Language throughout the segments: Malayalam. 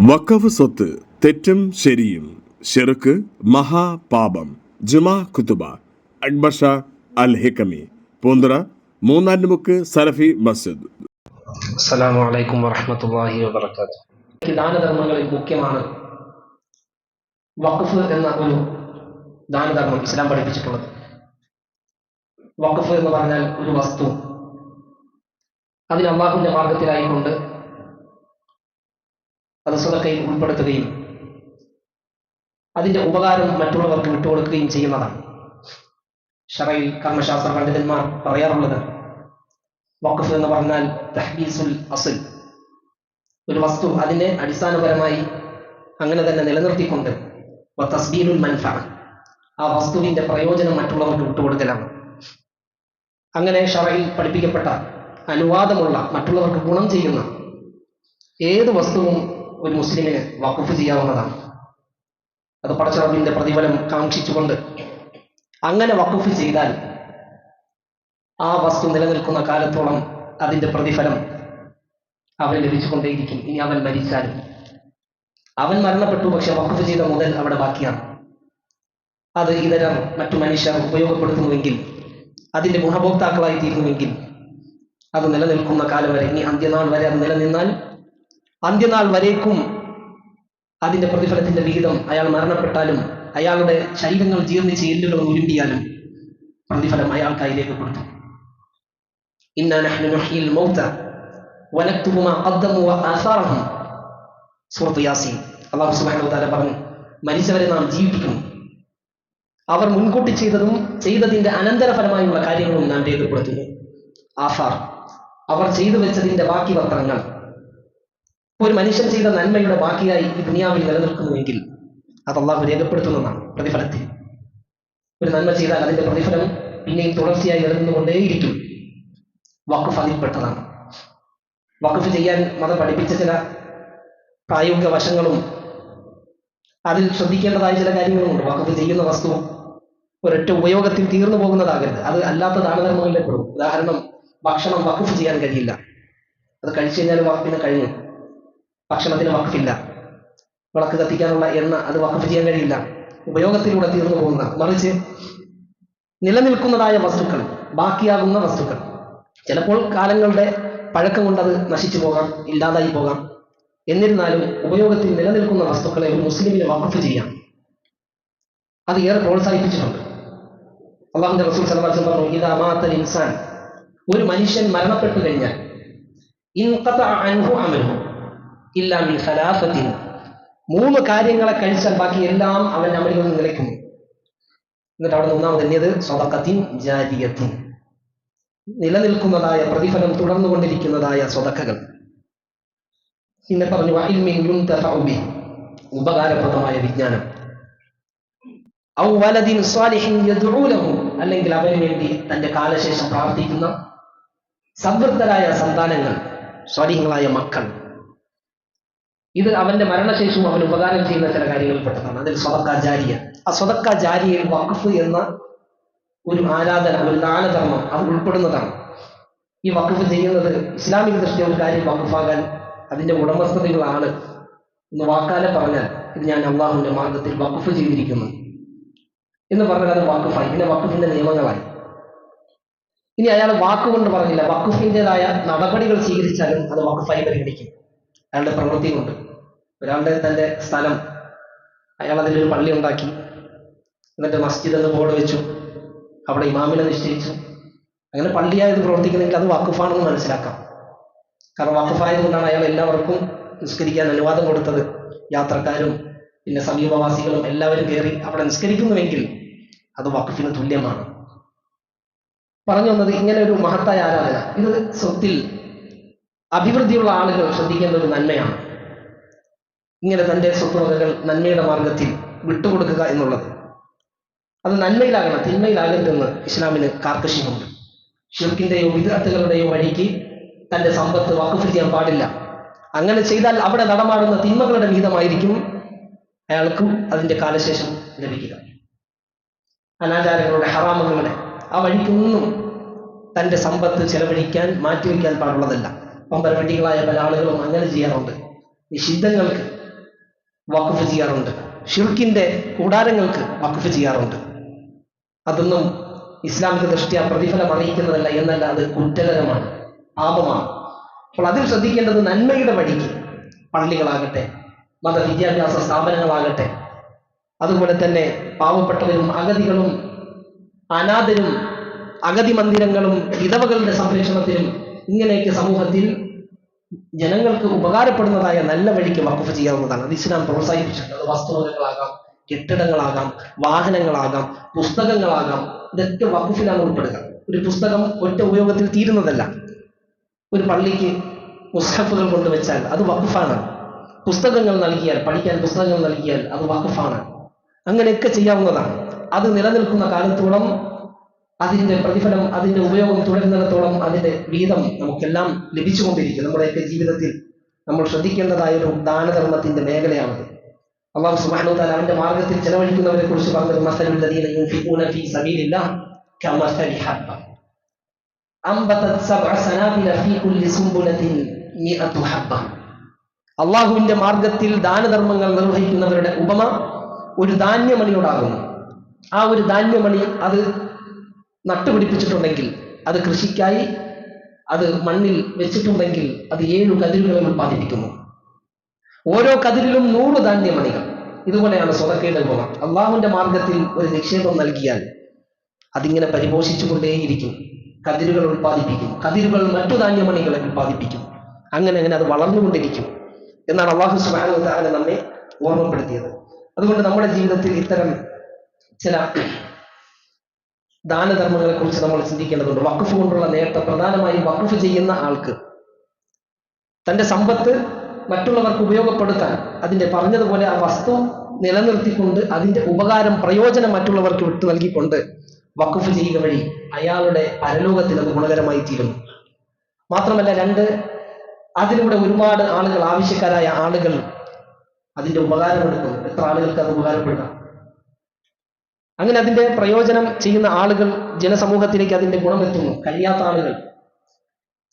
വഖഫ് സ്വത്ത് തെറ്റും ശരിയും. ഷെറുക്ക് മഹാപാപം. ജുമാ കുത്തുബ അക്ബഷ അൽ ഹിക്കമി പൂന്തറ മൂന്നാറ്റുമുക്ക് സലഫി മസ്ജിദ്. അസ്സലാമു അലൈക്കും വറഹ്മത്തുള്ളാഹി വബറകാതുഹു. ദാനധർമ്മങ്ങളിൽ മുഖ്യമാണ് വഖഫ് എന്ന ഒരു ദാനധർമ്മം ഇസ്ലാം പഠിപ്പിച്ചിട്ടുള്ളത്. വഖഫ് എന്ന് പറഞ്ഞാൽ ഒരു വസ്തു. അതിന് അള്ളാഹുവിന്റെ മാർഗത്തിലായിക്കൊണ്ട് അത് ഉൾപ്പെടുത്തുകയും അതിന്റെ ഉപകാരം മറ്റുള്ളവർക്ക് വിട്ടുകൊടുക്കുകയും ചെയ്യുന്നതാണ്. ഷറയിൽ കർമ്മശാസ്ത്ര പണ്ഡിതന്മാർ പറയാറുള്ളത് വഖഫ് എന്ന് പറഞ്ഞാൽ തഹ്ബീസുൽ അസുൽ. ഒരു വസ്തു അതിനെ അടിസ്ഥാനപരമായി അങ്ങനെ തന്നെ നിലനിർത്തിക്കൊണ്ട് തസ്ബീലുൽ മൻഫ ആ വസ്തുവിന്റെ പ്രയോജനം മറ്റുള്ളവർക്ക് വിട്ടുകൊടുക്കലാണ്. അങ്ങനെ ഷറയിൽ പഠിപ്പിക്കപ്പെട്ട അനുവാദമുള്ള മറ്റുള്ളവർക്ക് ഗുണം ചെയ്യുന്ന ഏത് വസ്തുവും ഒരു മുസ്ലിമിന് വഖഫ് ചെയ്യാവുന്നതാണ്. അത് പടച്ചറബിന്റെ പ്രതിഫലം കാക്ഷിച്ചുകൊണ്ട് അങ്ങനെ വഖഫ് ചെയ്താൽ ആ വസ്തു നിലനിൽക്കുന്ന കാലത്തോളം അതിന്റെ പ്രതിഫലം അവന് ലഭിച്ചുകൊണ്ടേയിരിക്കും. ഇനി അവൻ മരിച്ചാലും. അവൻ മരണപ്പെട്ടു പക്ഷെ വഖഫ് ചെയ്ത മുതൽ അവിടെ ബാക്കിയാണ്. അത് ഇതര മറ്റു മനുഷ്യർ ഉപയോഗപ്പെടുത്തുന്നുവെങ്കിൽ അതിന്റെ ഗുണഭോക്താക്കളായി തീരുന്നുവെങ്കിൽ അത് നിലനിൽക്കുന്ന കാലം വരെ ഇനി അന്ത്യനാൾ വരെ അത് നിലനിന്നാൽ അന്ത്യനാൾ വരേക്കും അതിന്റെ പ്രതിഫലത്തിന്റെ വിഹിതം അയാൾ മരണപ്പെട്ടാലും അയാളുടെ ശരീരങ്ങൾ ജീർണി ചെയ്യലുകൾ ഉരുമ്പിയാലും പ്രതിഫലം അയാൾക്ക് അതിലേക്ക് കൊടുത്തു അള്ളാഹു സുബാന പറഞ്ഞു മരിച്ചവരെ നാം ജീവിക്കും അവർ മുൻകൂട്ടി ചെയ്തതും ചെയ്തതിന്റെ അനന്തരഫലമായുള്ള കാര്യങ്ങളും നാം രേഖപ്പെടുത്തുന്നു. അവർ ചെയ്തു വെച്ചതിന്റെ ബാക്കി പത്രങ്ങൾ ഒരു മനുഷ്യൻ ചെയ്ത നന്മയുടെ ബാക്കിയായി ഈ ദുനിയാവിൽ നിലനിൽക്കുന്നുവെങ്കിൽ അത് അള്ളാഹു രേഖപ്പെടുത്തുന്നതാണ് പ്രതിഫലത്തിൽ. ഒരു നന്മ ചെയ്താൽ അതിന്റെ പ്രതിഫലം പിന്നെയും തുടർച്ചയായി നിലനിന്നുകൊണ്ടേയിരിക്കും. വഖഫ് അതിൽപ്പെട്ടതാണ്. വഖഫ് ചെയ്യാൻ മതം പഠിപ്പിച്ച ചില പ്രായോഗിക വശങ്ങളും അതിൽ ശ്രദ്ധിക്കേണ്ടതായ ചില കാര്യങ്ങളുമുണ്ട്. വഖഫ് ചെയ്യുന്ന വസ്തു ഒരൊറ്റ ഉപയോഗത്തിൽ തീർന്നു പോകുന്നതാകരുത്. അത് അല്ലാത്ത ദാനധർമ്മങ്ങളിലെ ഉദാഹരണം ഭക്ഷണം വഖഫ് ചെയ്യാൻ കഴിയില്ല. അത് കഴിച്ചു കഴിഞ്ഞാൽ പിന്നെ കഴിഞ്ഞു ഭക്ഷണത്തിന് വഖഫില്ല. വിളക്ക് കത്തിക്കാനുള്ള എണ്ണ അത് വഖഫ് ചെയ്യാൻ കഴിയില്ല. ഉപയോഗത്തിലൂടെ തീർന്നു പോകുന്ന മറിച്ച് നിലനിൽക്കുന്നതായ വസ്തുക്കൾ ബാക്കിയാകുന്ന വസ്തുക്കൾ. ചിലപ്പോൾ കാലങ്ങളുടെ പഴക്കം കൊണ്ട് അത് നശിച്ചു പോകാം ഇല്ലാതായി പോകാം. എന്നിരുന്നാലും ഉപയോഗത്തിൽ നിലനിൽക്കുന്ന വസ്തുക്കളെ ഒരു മുസ്ലിമിന് വഖഫ് ചെയ്യാം. അത് ഏറെ പ്രോത്സാഹിപ്പിച്ചിട്ടുണ്ട്. അള്ളാഹുന്റെ റസൂൽ വസല്ലം പറഞ്ഞു ഇതാ മാത്തൽ ഇൻസാൻ. ഒരു മനുഷ്യൻ മരണപ്പെട്ടു കഴിഞ്ഞാൽ ഇൻഖതഅ അൻഹു അമലുഹു. ഇല്ലാ മിൻ ഖലാഫത്തിൻ മൂന്ന് കാര്യങ്ങളെ കഴിച്ചാൽ ബാക്കി എല്ലാം അവൻ നമ്മളിൽ നിന്ന് നിലയ്ക്കുന്നു എന്നിട്ട് അവിടെ ഒന്നാമത് എന്നത് സ്വതക്കത്തിൻ ജാരിയത്തിൻ നിലനിൽക്കുന്നതായ പ്രതിഫലം തുടർന്നുകൊണ്ടിരിക്കുന്നതായ സ്വതക്കകൾ പിന്നെ പറഞ്ഞു ഉപകാരപ്രദമായ വിജ്ഞാനം. അല്ലെങ്കിൽ അവന് വേണ്ടി തന്റെ കാലശേഷം പ്രാർത്ഥിക്കുന്ന സംതൃപ്തരായ സന്താനങ്ങൾ സ്വാലിഹങ്ങളായ മക്കൾ. ഇത് അവന്റെ മരണശേഷവും അവൻ ഉപകാരം ചെയ്യുന്ന ചില കാര്യങ്ങളിൽ പെട്ടതാണ് അതിൽ സ്വതക്ക ആ സ്വതക്ക ജാരിയയിൽ വഖഫ് എന്ന ഒരു ആരാധന ഒരു ദാനധർമ്മം അത് ഉൾപ്പെടുന്നതാണ്. ഈ വഖഫ് ചെയ്യുന്നത് ഇസ്ലാമിക ദൃഷ്ടി ഒരു കാര്യം വഖഫാകാൻ അതിന്റെ ഉടമസ്ഥതകളാണ് എന്ന് വാക്കാലെ പറഞ്ഞാൽ ഇത് ഞാൻ അള്ളാഹുവിന്റെ മാർഗത്തിൽ വഖഫ് ചെയ്തിരിക്കുന്നു. എന്ന് പറഞ്ഞാൽ അത് വഖഫായി. പിന്നെ വഖഫിന്റെ നിയമങ്ങളായി. ഇനി അയാൾ വാക്കുകൊണ്ട് പറഞ്ഞില്ല. വഖഫിന്റെതായ നടപടികൾ സ്വീകരിച്ചാലും അത് വഖഫായി പരിഗണിക്കും. അയാളുടെ പ്രവൃത്തി കൊണ്ട് ഒരാളുടെ തന്റെ സ്ഥലം അയാൾ അതിലൊരു പള്ളി ഉണ്ടാക്കി. എന്നിട്ട് മസ്ജിദ് എന്ന് ബോർഡ് വെച്ചു. അവിടെ ഇമാമിനെ നിശ്ചയിച്ചു. അങ്ങനെ പള്ളിയായത് പ്രവർത്തിക്കുന്നെങ്കിൽ അത് വഖഫാണെന്ന് മനസ്സിലാക്കാം. കാരണം വഖഫായതുകൊണ്ടാണ് അയാൾ എല്ലാവർക്കും നിസ്കരിക്കാൻ അനുവാദം കൊടുത്തത്. യാത്രക്കാരും പിന്നെ സമീപവാസികളും എല്ലാവരും കയറി അവിടെ നിസ്കരിക്കുന്നുവെങ്കിൽ അത് വഖഫിന് തുല്യമാണ്. പറഞ്ഞു വന്നത് ഇങ്ങനെ ഒരു മഹത്തായ ആരാധന. ഇത് സ്വത്തിൽ അഭിവൃദ്ധിയുള്ള ആളുകൾ ശ്രദ്ധിക്കേണ്ട ഒരു നന്മയാണ്. ഇങ്ങനെ തന്റെ സ്വപ്നതകൾ നന്മയുടെ മാർഗത്തിൽ വിട്ടുകൊടുക്കുക എന്നുള്ളത്. അത് നന്മയിലാകണം തിന്മയിലാകരുതെന്ന് ഇസ്ലാമിന് കാർക്കശ്യമുണ്ട്. ഷിർക്കിന്റെയോ വിദഗ്ധകളുടെയോ വഴിക്ക് തന്റെ സമ്പത്ത് വഖഫ് ചെയ്യാൻ പാടില്ല. അങ്ങനെ ചെയ്താൽ അവിടെ നടമാടുന്ന തിന്മകളുടെ വിഹിതമായിരിക്കും അയാൾക്കും അതിന്റെ കാലശേഷം ലഭിക്കുക. അനാചാരങ്ങളുടെ ഹറാമങ്ങളുടെ ആ വഴിക്കൊന്നും തന്റെ സമ്പത്ത് ചെലവഴിക്കാൻ മാറ്റിവെക്കാൻ പാടുള്ളതല്ല. പമ്പരവെട്ടികളായ പല ആളുകളും അങ്ങനെ ചെയ്യാറുണ്ട്. നിഷിദ്ധങ്ങൾക്ക് വഖഫ് ചെയ്യാറുണ്ട്. ഷിർക്കിന്റെ കൂടാരങ്ങൾക്ക് വഖഫ് ചെയ്യാറുണ്ട്. അതൊന്നും ഇസ്ലാമിക ദൃഷ്ടിയ പ്രതിഫലം അറിയിക്കുന്നതല്ല എന്നല്ല അത് കുറ്റകരമാണ് പാപമാണ് അപ്പോൾ അതിൽ ശ്രദ്ധിക്കേണ്ടത് നന്മയുടെ വഴിക്ക് പള്ളികളാകട്ടെ മതവിദ്യാഭ്യാസ സ്ഥാപനങ്ങളാകട്ടെ അതുപോലെ തന്നെ പാവപ്പെട്ടവരും അഗതികളും അനാഥരും അഗതി മന്ദിരങ്ങളും വിധവകളുടെ സംരക്ഷണത്തിനും ഇങ്ങനെയൊക്കെ സമൂഹത്തിൽ ജനങ്ങൾക്ക് ഉപകാരപ്പെടുന്നതായ നല്ല വഴിക്ക് വഖഫ് ചെയ്യാവുന്നതാണ്. അത് ഇസ്ലാം പ്രോത്സാഹിപ്പിച്ചിട്ടുണ്ട്. വസ്തുവകകളാകാം കെട്ടിടങ്ങളാകാം വാഹനങ്ങളാകാം പുസ്തകങ്ങളാകാം. ഇതൊക്കെ വഖഫിലാണ് ഉൾപ്പെടുക. ഒരു പുസ്തകം ഒറ്റ ഉപയോഗത്തിൽ തീരുന്നതല്ല. ഒരു പള്ളിക്ക് മുസ്ഹഫുകൾ കൊണ്ടുവച്ചാൽ അത് വഖഫാണ്. പുസ്തകങ്ങൾ നൽകിയാൽ പഠിക്കാൻ പുസ്തകങ്ങൾ നൽകിയാൽ അത് വഖഫാണ്. അങ്ങനെയൊക്കെ ചെയ്യാവുന്നതാണ്. അത് നിലനിൽക്കുന്ന കാലത്തോളം അതിന്റെ പ്രതിഫലം അതിന്റെ ഉപയോഗം തുടരുന്നിടത്തോളം അതിന്റെ വീതം നമുക്കെല്ലാം ലഭിച്ചുകൊണ്ടിരിക്കും. നമ്മുടെയൊക്കെ ജീവിതത്തിൽ നമ്മൾ ശ്രദ്ധിക്കേണ്ടതായ ഒരു ദാനധർമ്മത്തിന്റെ മേഖലയാണത്. അള്ളാഹു സുബ്ഹാനഹു വതആല അവന്റെ മാർഗത്തിൽ ചെലവഴിക്കുന്നവരെ കുറിച്ച് പറഞ്ഞത് ഫീ ഹബ്ബ. അംബതത് സബ്അ ഫീ ഹബ്ബ. അള്ളാഹുവിന്റെ മാർഗത്തിൽ ദാനധർമ്മങ്ങൾ നിർവഹിക്കുന്നവരുടെ ഉപമ ഒരു ധാന്യമണിയോടാകുന്നു. ആ ഒരു ധാന്യമണി അത് നട്ടുപിടിപ്പിച്ചിട്ടുണ്ടെങ്കിൽ അത് കൃഷിക്കായി അത് മണ്ണിൽ വെച്ചിട്ടുണ്ടെങ്കിൽ അത് ഏഴു കതിരുകളെ ഉൽപ്പാദിപ്പിക്കുന്നു. ഓരോ കതിരിലും നൂറ് ധാന്യമണികൾ. ഇതുപോലെയാണ് സ്വതക്കയുടെ ഗുണം അള്ളാഹുവിന്റെ മാർഗത്തിൽ ഒരു നിക്ഷേപം നൽകിയാൽ അതിങ്ങനെ പരിപോഷിച്ചുകൊണ്ടേയിരിക്കും. കതിരുകൾ ഉൽപ്പാദിപ്പിക്കും. കതിരുകൾ മറ്റു ധാന്യമണികളെ ഉൽപ്പാദിപ്പിക്കും. അങ്ങനെ അങ്ങനെ അത് വളർന്നുകൊണ്ടിരിക്കും എന്നാണ് അള്ളാഹു വതആല നമ്മെ ഓർമ്മപ്പെടുത്തിയത്. അതുകൊണ്ട് നമ്മുടെ ജീവിതത്തിൽ ഇത്തരം ചില ദാനധർമ്മങ്ങളെ കുറിച്ച് നമ്മൾ ചിന്തിക്കേണ്ടതുണ്ട്. വഖഫ് കൊണ്ടുള്ള നേട്ടം പ്രധാനമായും വഖഫ് ചെയ്യുന്ന ആൾക്ക്. തന്റെ സമ്പത്ത് മറ്റുള്ളവർക്ക് ഉപയോഗപ്പെടുത്താൻ അതിന്റെ പറഞ്ഞതുപോലെ ആ വസ്തു നിലനിർത്തിക്കൊണ്ട് അതിന്റെ ഉപകാരം പ്രയോജനം മറ്റുള്ളവർക്ക് വിട്ടു നൽകിക്കൊണ്ട് വഖഫ് ചെയ്യുക വഴി അയാളുടെ പരലോകത്തിൽ അത് ഗുണകരമായി തീരുന്നു. മാത്രമല്ല രണ്ട് അതിലൂടെ ഒരുപാട് ആളുകൾ ആവശ്യക്കാരായ ആളുകൾ അതിന്റെ ഉപകാരം എടുക്കുന്നു എത്ര ആളുകൾക്ക് അത് ഉപകാരപ്പെടാം അങ്ങനെ അതിന്റെ പ്രയോജനം ചെയ്യുന്ന ആളുകൾ ജനസമൂഹത്തിലേക്ക് അതിന്റെ ഗുണമെത്തുന്നു കഴിയാത്ത ആളുകൾ.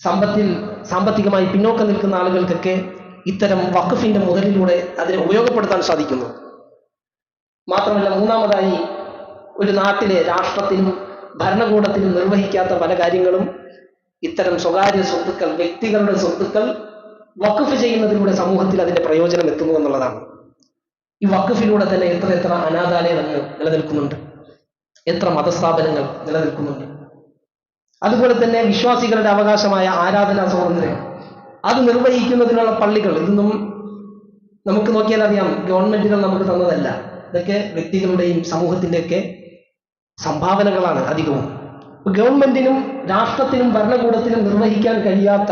സമ്പത്തിൽ സാമ്പത്തികമായി പിന്നോക്കം നിൽക്കുന്ന ആളുകൾക്കൊക്കെ ഇത്തരം വഖഫിന്റെ മുതലിലൂടെ അതിനെ ഉപയോഗപ്പെടുത്താൻ സാധിക്കുന്നു. മാത്രമല്ല മൂന്നാമതായി ഒരു നാട്ടിലെ രാഷ്ട്രത്തിനും ഭരണകൂടത്തിനും നിർവഹിക്കാത്ത പല കാര്യങ്ങളും ഇത്തരം സ്വകാര്യ സ്വത്തുക്കൾ വ്യക്തികളുടെ സ്വത്തുക്കൾ വഖഫ് ചെയ്യുന്നതിലൂടെ സമൂഹത്തിൽ അതിന്റെ പ്രയോജനം എത്തുന്നു എന്നുള്ളതാണ്. ഈ വക്കഫിലൂടെ തന്നെ എത്ര എത്ര അനാഥാലയങ്ങൾ നിലനിൽക്കുന്നുണ്ട്. എത്ര മതസ്ഥാപനങ്ങൾ നിലനിൽക്കുന്നുണ്ട്. അതുപോലെ തന്നെ വിശ്വാസികളുടെ അവകാശമായ ആരാധനാ സ്വാതന്ത്ര്യം അത് നിർവഹിക്കുന്നതിനുള്ള പള്ളികൾ. ഇതൊന്നും നമുക്ക് നോക്കിയാൽ അറിയാം ഗവൺമെന്റുകൾ നമുക്ക് തന്നതല്ല. ഇതൊക്കെ വ്യക്തികളുടെയും സമൂഹത്തിന്റെയൊക്കെ സംഭാവനകളാണ് അധികവും. ഗവൺമെന്റിനും രാഷ്ട്രത്തിനും ഭരണകൂടത്തിനും നിർവഹിക്കാൻ കഴിയാത്ത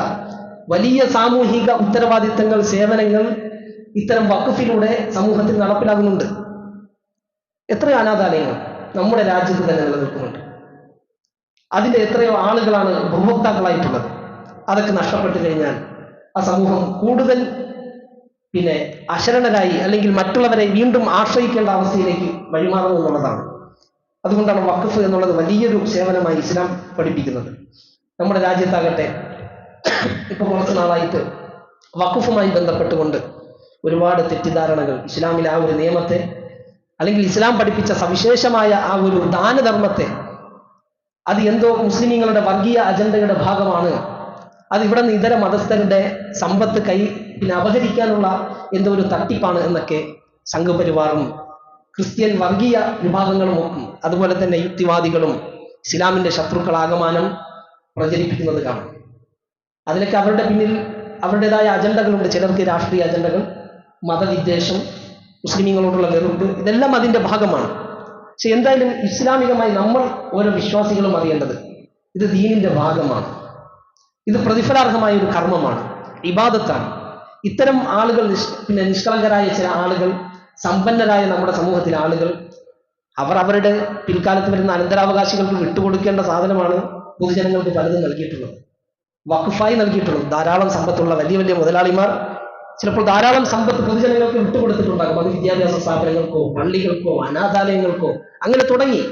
വലിയ സാമൂഹിക ഉത്തരവാദിത്തങ്ങൾ സേവനങ്ങൾ ഇത്തരം വക്കഫിലൂടെ സമൂഹത്തിൽ നടപ്പിലാകുന്നുണ്ട്. എത്ര അനാഥാലയങ്ങൾ നമ്മുടെ രാജ്യത്ത് തന്നെ നിലനിൽക്കുന്നുണ്ട്. അതിന്റെ എത്രയോ ആളുകളാണ് ഉപഭോക്താക്കളായിട്ടുള്ളത് അതൊക്കെ നഷ്ടപ്പെട്ടു കഴിഞ്ഞാൽ ആ സമൂഹം കൂടുതൽ പിന്നെ അശരണരായി അല്ലെങ്കിൽ മറ്റുള്ളവരെ വീണ്ടും ആശ്രയിക്കേണ്ട അവസ്ഥയിലേക്ക് വഴിമാറുന്നു എന്നുള്ളതാണ്. അതുകൊണ്ടാണ് വഖഫ് എന്നുള്ളത് വലിയൊരു സേവനമായി ഇസ്ലാം പഠിപ്പിക്കുന്നത്. നമ്മുടെ രാജ്യത്താകട്ടെ ഇപ്പൊ കുറച്ച് നാളായിട്ട് വഖഫുമായി ബന്ധപ്പെട്ടുകൊണ്ട് ഒരുപാട് തെറ്റിദ്ധാരണകൾ. ഇസ്ലാമിലെ ആ ഒരു നിയമത്തെ അല്ലെങ്കിൽ ഇസ്ലാം പഠിപ്പിച്ച സവിശേഷമായ ആ ഒരു ദാനധർമ്മത്തെ അത് എന്തോ മുസ്ലിമീങ്ങളുടെ വർഗീയ അജണ്ടയുടെ ഭാഗമാണ്. അത് ഇവിടെ നിന്ന് ഇതര മതസ്ഥരുടെ സമ്പത്ത് കൈ പിന്നെ അപഹരിക്കാനുള്ള എന്തോ ഒരു തട്ടിപ്പാണ് എന്നൊക്കെ സംഘപരിവാറും ക്രിസ്ത്യൻ വർഗീയ വിഭാഗങ്ങളും അതുപോലെ തന്നെ യുക്തിവാദികളും ഇസ്ലാമിന്റെ ശത്രുക്കളാകമാനം പ്രചരിപ്പിക്കുന്നത് കാണാം. അതിലൊക്കെ അവരുടെ പിന്നിൽ അവരുടേതായ അജണ്ടകളുണ്ട്. ചിലർക്ക് രാഷ്ട്രീയ അജണ്ടകൾ മതവിദ്വേഷം മുസ്ലിമീങ്ങളോടുള്ള വെറുപ്പ് ഇതെല്ലാം അതിന്റെ ഭാഗമാണ്. പക്ഷെ എന്തായാലും ഇസ്ലാമികമായി നമ്മൾ ഓരോ വിശ്വാസികളും അറിയേണ്ടത് ഇത് ദീനിന്റെ ഭാഗമാണ്. ഇത് പ്രതിഫലാർഹമായ ഒരു കർമ്മമാണ്. ഇബാദത്താണ്. ഇത്തരം ആളുകൾ പിന്നെ നിഷ്കളങ്കരായ ചില ആളുകൾ സമ്പന്നരായ നമ്മുടെ സമൂഹത്തിലെ ആളുകൾ അവർ അവരുടെ പിൽക്കാലത്ത് വരുന്ന അനന്തരാവകാശികൾക്ക് വിട്ടുകൊടുക്കേണ്ട സാധനമാണ് പൊതുജനങ്ങൾക്ക് പലതും നൽകിയിട്ടുള്ളത്. വഖഫായി നൽകിയിട്ടുള്ളത്. ധാരാളം സമ്പത്തുള്ള വലിയ വലിയ മുതലാളിമാർ ചിലപ്പോൾ ധാരാളം സമ്പത്ത് പൊതുജനങ്ങൾക്ക് വിട്ടുകൊടുത്തിട്ടുണ്ടാകും. അത് വിദ്യാഭ്യാസ സ്ഥാപനങ്ങൾക്കോ പള്ളികൾക്കോ അനാഥാലയങ്ങൾക്കോ അങ്ങനെ തുടങ്ങി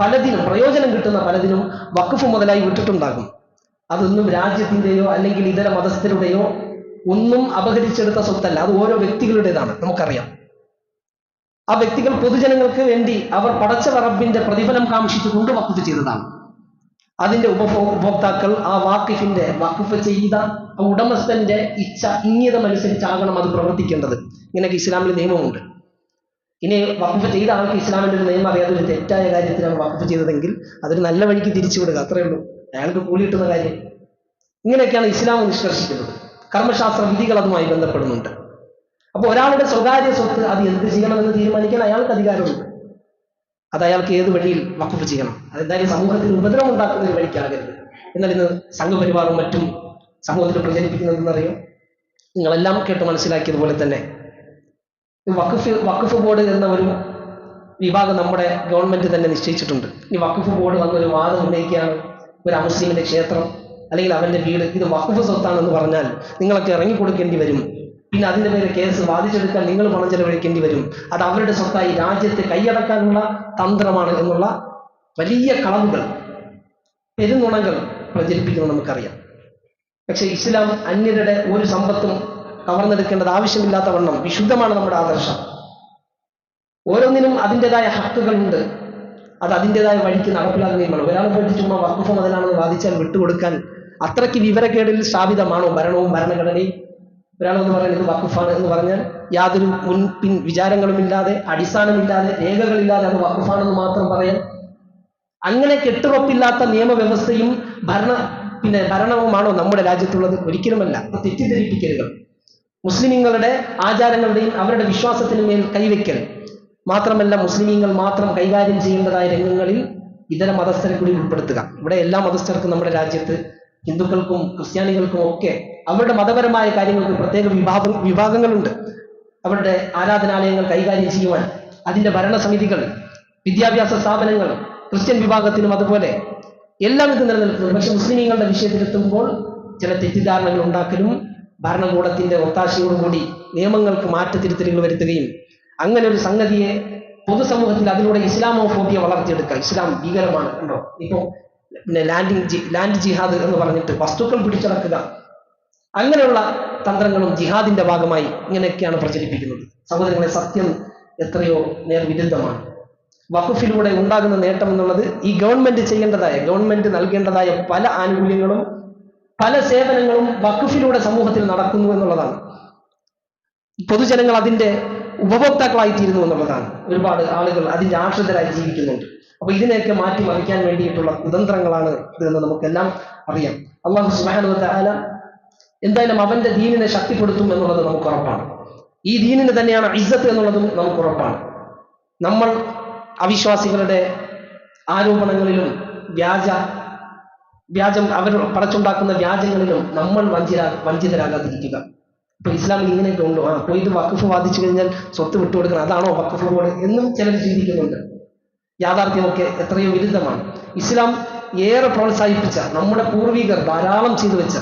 പലതിനും പ്രയോജനം കിട്ടുന്ന പലതിനും വഖഫ് മുതലായി വിട്ടിട്ടുണ്ടാകും. അതൊന്നും രാജ്യത്തിന്റെയോ അല്ലെങ്കിൽ ഇതര മതസ്ഥരുടെയോ ഒന്നും അപഹരിച്ചെടുത്ത സ്വത്തല്ല. അത് ഓരോ വ്യക്തികളുടേതാണ് നമുക്കറിയാം. ആ വ്യക്തികൾ പൊതുജനങ്ങൾക്ക് വേണ്ടി അവർ പടച്ച റബ്ബിന്റെ പ്രതിഫലം കാക്ഷിച്ചുകൊണ്ട് വഖഫ് ചെയ്തതാണ്. അതിന്റെ ഉപഭോ ഉപഭോക്താക്കൾ ആ വാക്കിഫിന്റെ വഖഫ് ചെയ്ത ആ ഉടമസ്ഥന്റെ ഇച്ഛ ഇംഗിതമനുസരിച്ചാകണം അത് പ്രവർത്തിക്കേണ്ടത്. ഇങ്ങനെയൊക്കെ ഇസ്ലാമിൽ നിയമമുണ്ട്. ഇനി വഖഫ് ചെയ്ത ആൾക്ക് ഇസ്ലാമിന്റെ ഒരു നിയമം അറിയാതെ ഒരു തെറ്റായ കാര്യത്തിലാണ് വഖഫ് ചെയ്തതെങ്കിൽ അതൊരു നല്ല വഴിക്ക് തിരിച്ചുവിടുക അത്രേ ഉള്ളൂ. അയാൾക്ക് കൂലി കിട്ടുന്ന കാര്യം. ഇങ്ങനെയൊക്കെയാണ് ഇസ്ലാം നിഷ്കർഷിക്കുന്നത്. കർമ്മശാസ്ത്ര വിധികൾ അതുമായി ബന്ധപ്പെടുന്നുണ്ട്. അപ്പോൾ ഒരാളുടെ സ്വകാര്യ സ്വത്ത് അത് എന്ത് ചെയ്യണമെന്ന് തീരുമാനിക്കാൻ അയാൾക്ക് അധികാരമുണ്ട്. അത് അയാൾക്ക് ഏത് വഴിയിൽ വഖഫ് ചെയ്യണം? അതെന്തായാലും സമൂഹത്തിന് ഉപദ്രവം ഉണ്ടാക്കുന്ന ഒരു വഴിക്കാകരുത്. എന്നാൽ ഇന്ന് സംഘപരിവാറും മറ്റും സമൂഹത്തിൽ പ്രചരിപ്പിക്കുന്നതെന്നറിയോ? നിങ്ങളെല്ലാം കേട്ട് മനസ്സിലാക്കിയതുപോലെ തന്നെ വഖഫ് വഖഫ് ബോർഡ് എന്ന ഒരു വിഭാഗം നമ്മുടെ ഗവൺമെന്റ് തന്നെ നിശ്ചയിച്ചിട്ടുണ്ട്. ഈ വഖഫ് ബോർഡ് വന്നൊരു വാദം ഉന്നയിക്കുകയാണ് ഒരു അമുസ്ലിമിന്റെ ക്ഷേത്രം അല്ലെങ്കിൽ അവന്റെ വീട്. ഇത് വഖഫ് സ്വത്താണെന്ന് പറഞ്ഞാൽ നിങ്ങളൊക്കെ ഇറങ്ങി കൊടുക്കേണ്ടി വരും. പിന്നെ അതിന്റെ പേര് കേസ് വാദിച്ചെടുക്കാൻ നിങ്ങൾ പണം ചെലവഴിക്കേണ്ടി വരും. അത് അവരുടെ സ്വത്തായി രാജ്യത്തെ കൈയടക്കാനുള്ള തന്ത്രമാണ് എന്നുള്ള വലിയ കളവുകൾ പെരുന്നുണകൾ പ്രചരിപ്പിക്കുന്നത് നമുക്കറിയാം. പക്ഷെ ഇസ്ലാം അന്യരുടെ ഒരു സമ്പത്തും കവർന്നെടുക്കേണ്ടത് ആവശ്യമില്ലാത്ത വണ്ണം വിശുദ്ധമാണ് നമ്മുടെ ആദർശം. ഓരോന്നിനും അതിന്റെതായ ഹക്കുകളുണ്ട്. അത് അതിന്റെതായ വഴിക്ക് നടപ്പിലാക്കുകയും വേണം ഒരാൾ പോയിട്ട് ചുമ്മാ വക്കുഫ് മുതലാണെന്ന് വാദിച്ചാൽ വിട്ടുകൊടുക്കാൻ അത്രയ്ക്ക് വിവരക്കേടിൽ സ്ഥാപിതമാണോ ഭരണവും ഭരണഘടനയും? ഒരാളെന്ന് പറയുന്നത് ഇത് വക്കുഫാണ് എന്ന് പറഞ്ഞാൽ യാതൊരു മുൻപിൻ വിചാരങ്ങളുമില്ലാതെ അടിസ്ഥാനമില്ലാതെ രേഖകളില്ലാതെ അത് വക്കുഫാണെന്ന് മാത്രം പറയാൻ. അങ്ങനെ കെട്ടുറപ്പില്ലാത്ത നിയമവ്യവസ്ഥയും ഭരണ പിന്നെ ഭരണവുമാണോ നമ്മുടെ രാജ്യത്തുള്ളത്? ഒരിക്കലുമല്ല. തെറ്റിദ്ധരിപ്പിക്കരുത്. മുസ്ലിമീങ്ങളുടെ ആചാരങ്ങളുടെയും അവരുടെ വിശ്വാസത്തിന് മേൽ കൈവയ്ക്കൽ. മാത്രമല്ല മുസ്ലിമീങ്ങൾ മാത്രം കൈകാര്യം ചെയ്യേണ്ടതായ രംഗങ്ങളിൽ ഇതര മതസ്ഥരെ കൂടി ഉൾപ്പെടുത്തുക. ഇവിടെ എല്ലാ മതസ്ഥർക്കും നമ്മുടെ രാജ്യത്ത് ഹിന്ദുക്കൾക്കും ക്രിസ്ത്യാനികൾക്കും ഒക്കെ അവരുടെ മതപരമായ കാര്യങ്ങൾക്ക് പ്രത്യേക വിഭാഗം വിഭാഗങ്ങളുണ്ട്. അവരുടെ ആരാധനാലയങ്ങൾ കൈകാര്യം ചെയ്യുവാൻ അതിന്റെ ഭരണസമിതികൾ വിദ്യാഭ്യാസ സ്ഥാപനങ്ങൾ ക്രിസ്ത്യൻ വിഭാഗത്തിനും അതുപോലെ എല്ലാം ഇത് നിലനിൽക്കുന്നു. പക്ഷെ മുസ്ലിമീങ്ങളുടെ വിഷയത്തിലെത്തുമ്പോൾ ചില തെറ്റിദ്ധാരണകൾ ഉണ്ടാക്കലും ഭരണകൂടത്തിന്റെ ഒത്താശയോടുകൂടി നിയമങ്ങൾക്ക് മാറ്റത്തിരുത്തലുകൾ വരുത്തുകയും അങ്ങനെ ഒരു സംഗതിയെ പൊതുസമൂഹത്തിൽ അതിലൂടെ ഇസ്ലാമോഫോബിയ വളർത്തിയെടുക്കുക ഇസ്ലാം ഭീകരമാണ് ഉണ്ടോ ഇപ്പോ പിന്നെ ലാൻഡിങ് ജി ലാൻഡ് ജിഹാദ് എന്ന് പറഞ്ഞിട്ട് വസ്തുക്കൾ പിടിച്ചടക്കുക അങ്ങനെയുള്ള തന്ത്രങ്ങളും ജിഹാദിന്റെ ഭാഗമായി ഇങ്ങനെയൊക്കെയാണ് പ്രചരിപ്പിക്കുന്നത്. സഹോദരങ്ങളെ സത്യം എത്രയോ നേർവിരുദ്ധമാണ്. വഖഫിലൂടെ ഉണ്ടാകുന്ന നേട്ടം എന്നുള്ളത് ഈ ഗവൺമെന്റ് ചെയ്യേണ്ടതായ ഗവൺമെന്റ് നൽകേണ്ടതായ പല ആനുകൂല്യങ്ങളും പല സേവനങ്ങളും വഖഫിലൂടെ സമൂഹത്തിൽ നടക്കുന്നു എന്നുള്ളതാണ്. പൊതുജനങ്ങൾ അതിന്റെ ഉപഭോക്താക്കളായി തീരുന്നു എന്നുള്ളതാണ്. ഒരുപാട് ആളുകൾ അതിന്റെ ആശ്രിതരായി ജീവിക്കുന്നുണ്ട്. അപ്പൊ ഇതിനെയൊക്കെ മാറ്റി മറിക്കാൻ വേണ്ടിയിട്ടുള്ള കുതന്ത്രങ്ങളാണ് ഇതെന്ന് നമുക്കെല്ലാം അറിയാം. അള്ളാഹു തആല എന്തായാലും അവന്റെ ദീനിനെ ശക്തിപ്പെടുത്തും എന്നുള്ളത് നമുക്ക് ഉറപ്പാണ്. ഈ ദീനിന് തന്നെയാണ് ഇസ്സത്ത് എന്നുള്ളതും നമുക്ക് ഉറപ്പാണ്. നമ്മൾ അവിശ്വാസികളുടെ ആരോപണങ്ങളിലും വ്യാജ വ്യാജം അവർ പടച്ചുണ്ടാക്കുന്ന വ്യാജങ്ങളിലും നമ്മൾ വഞ്ചിരാ വഞ്ചിതരാകാതിരിക്കുക. ഇപ്പൊ ഇസ്ലാമിൽ ഇങ്ങനെയൊക്കെ ഉണ്ടോ. ആ പോയി ഇത് വഖഫ് വാദിച്ചു കഴിഞ്ഞാൽ സ്വത്ത് വിട്ടുകൊടുക്കണം അതാണോ വഖഫ് ബോർഡ് എന്നും ചിലർ ചിന്തിക്കുന്നുണ്ട്. യാഥാർത്ഥ്യമൊക്കെ എത്രയോ വിരുദ്ധമാണ്. ഇസ്ലാം ഏറെ പ്രോത്സാഹിപ്പിച്ച നമ്മുടെ പൂർവികർ ധാരാളം ചെയ്തു വെച്ച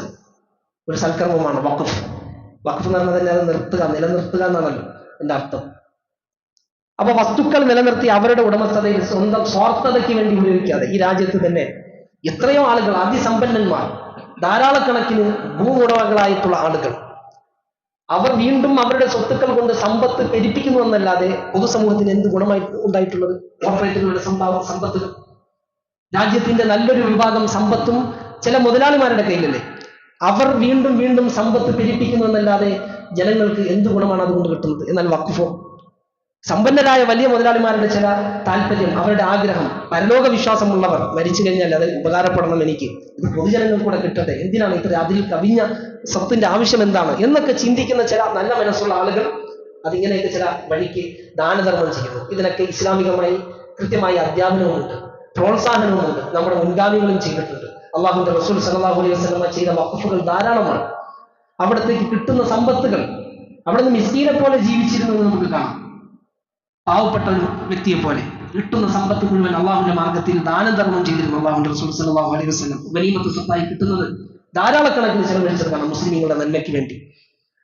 ഒരു സൽക്കർമ്മമാണ് വഖഫ്. വഖഫ് എന്ന് പറഞ്ഞാൽ അത് നിർത്തുക നിലനിർത്തുക എന്നാണല്ലോ എന്റെ അർത്ഥം. അപ്പൊ വസ്തുക്കൾ നിലനിർത്തി അവരുടെ ഉടമസ്ഥതയിൽ സ്വന്തം സ്വാർത്ഥതയ്ക്ക് വേണ്ടി ഉപയോഗിക്കാതെ ഈ രാജ്യത്ത് തന്നെ എത്രയോ ആളുകൾ അതിസമ്പന്നന്മാർ ധാരാളക്കണക്കിന് ഭൂവുടമകളായിട്ടുള്ള ആളുകൾ. അവർ വീണ്ടും അവരുടെ സ്വത്തുക്കൾ കൊണ്ട് സമ്പത്ത് പെരുപ്പിക്കുന്നു എന്നല്ലാതെ പൊതുസമൂഹത്തിന് എന്ത് ഗുണമായി ഉണ്ടായിട്ടുള്ളത്? കോർപ്പറേറ്റുകളുടെ സംഭാവന സമ്പത്തുകൾ രാജ്യത്തിന്റെ നല്ലൊരു വിഭാഗം സമ്പത്തും ചില മുതലാളിമാരുടെ കയ്യിലല്ലേ? അവർ വീണ്ടും വീണ്ടും സമ്പത്ത് പെരുപ്പിക്കുന്നു എന്നല്ലാതെ ജനങ്ങൾക്ക് എന്ത് ഗുണമാണ് അതുകൊണ്ട് കിട്ടുന്നത്? എന്നാൽ വഖഫോ. സമ്പന്നരായ വലിയ മുതലാളിമാരുടെ ചില താല്പര്യം അവരുടെ ആഗ്രഹം പരലോക വിശ്വാസമുള്ളവർ മരിച്ചു കഴിഞ്ഞാൽ അത് ഉപകാരപ്പെടണം എനിക്ക്. ഇത് പൊതുജനങ്ങൾക്ക് കൂടെ കിട്ടട്ടെ. എന്തിനാണ് ഇത്ര അതിൽ കവിഞ്ഞ സ്വത്തിന്റെ ആവശ്യം എന്താണ്? എന്നൊക്കെ ചിന്തിക്കുന്ന ചില നല്ല മനസ്സുള്ള ആളുകൾ അതിങ്ങനെയൊക്കെ ചില വഴിക്ക് ദാനധർമ്മം ചെയ്യുന്നു. ഇതിനൊക്കെ ഇസ്ലാമികമായി കൃത്യമായ അധ്യാപനവുമുണ്ട് പ്രോത്സാഹനവുമുണ്ട് നമ്മുടെ മുൻഗാമികളും ചെയ്തിട്ടുണ്ട്. അള്ളാഹുന്റെ റസൂൽ സലാഹു അലൈഹി വസ്ലമ ചെയ്ത വഖഫുകൾ ധാരാളമാണ്. അവിടത്തേക്ക് കിട്ടുന്ന സമ്പത്തുകൾ അവിടെ നിന്ന് മിസ്കീനെ പോലെ ജീവിച്ചിരുന്നത് നമുക്ക് കാണാം. പാവപ്പെട്ട ഒരു വ്യക്തിയെ പോലെ കിട്ടുന്ന സമ്പത്ത് മുഴുവൻ അള്ളാഹുന്റെ മാർഗത്തിൽ ദാനം ധർമ്മം ചെയ്തിരുന്നു അള്ളാഹുന്റെ റസൂൽ സല്ലല്ലാഹു അലൈഹി വസ്ലം വലീമത്ത് സ്വത്തായി കിട്ടുന്നത് ധാരാളക്കണക്കിന് ചെലവഴിച്ചത് മുസ്ലിങ്ങളുടെ നന്മയ്ക്ക് വേണ്ടി.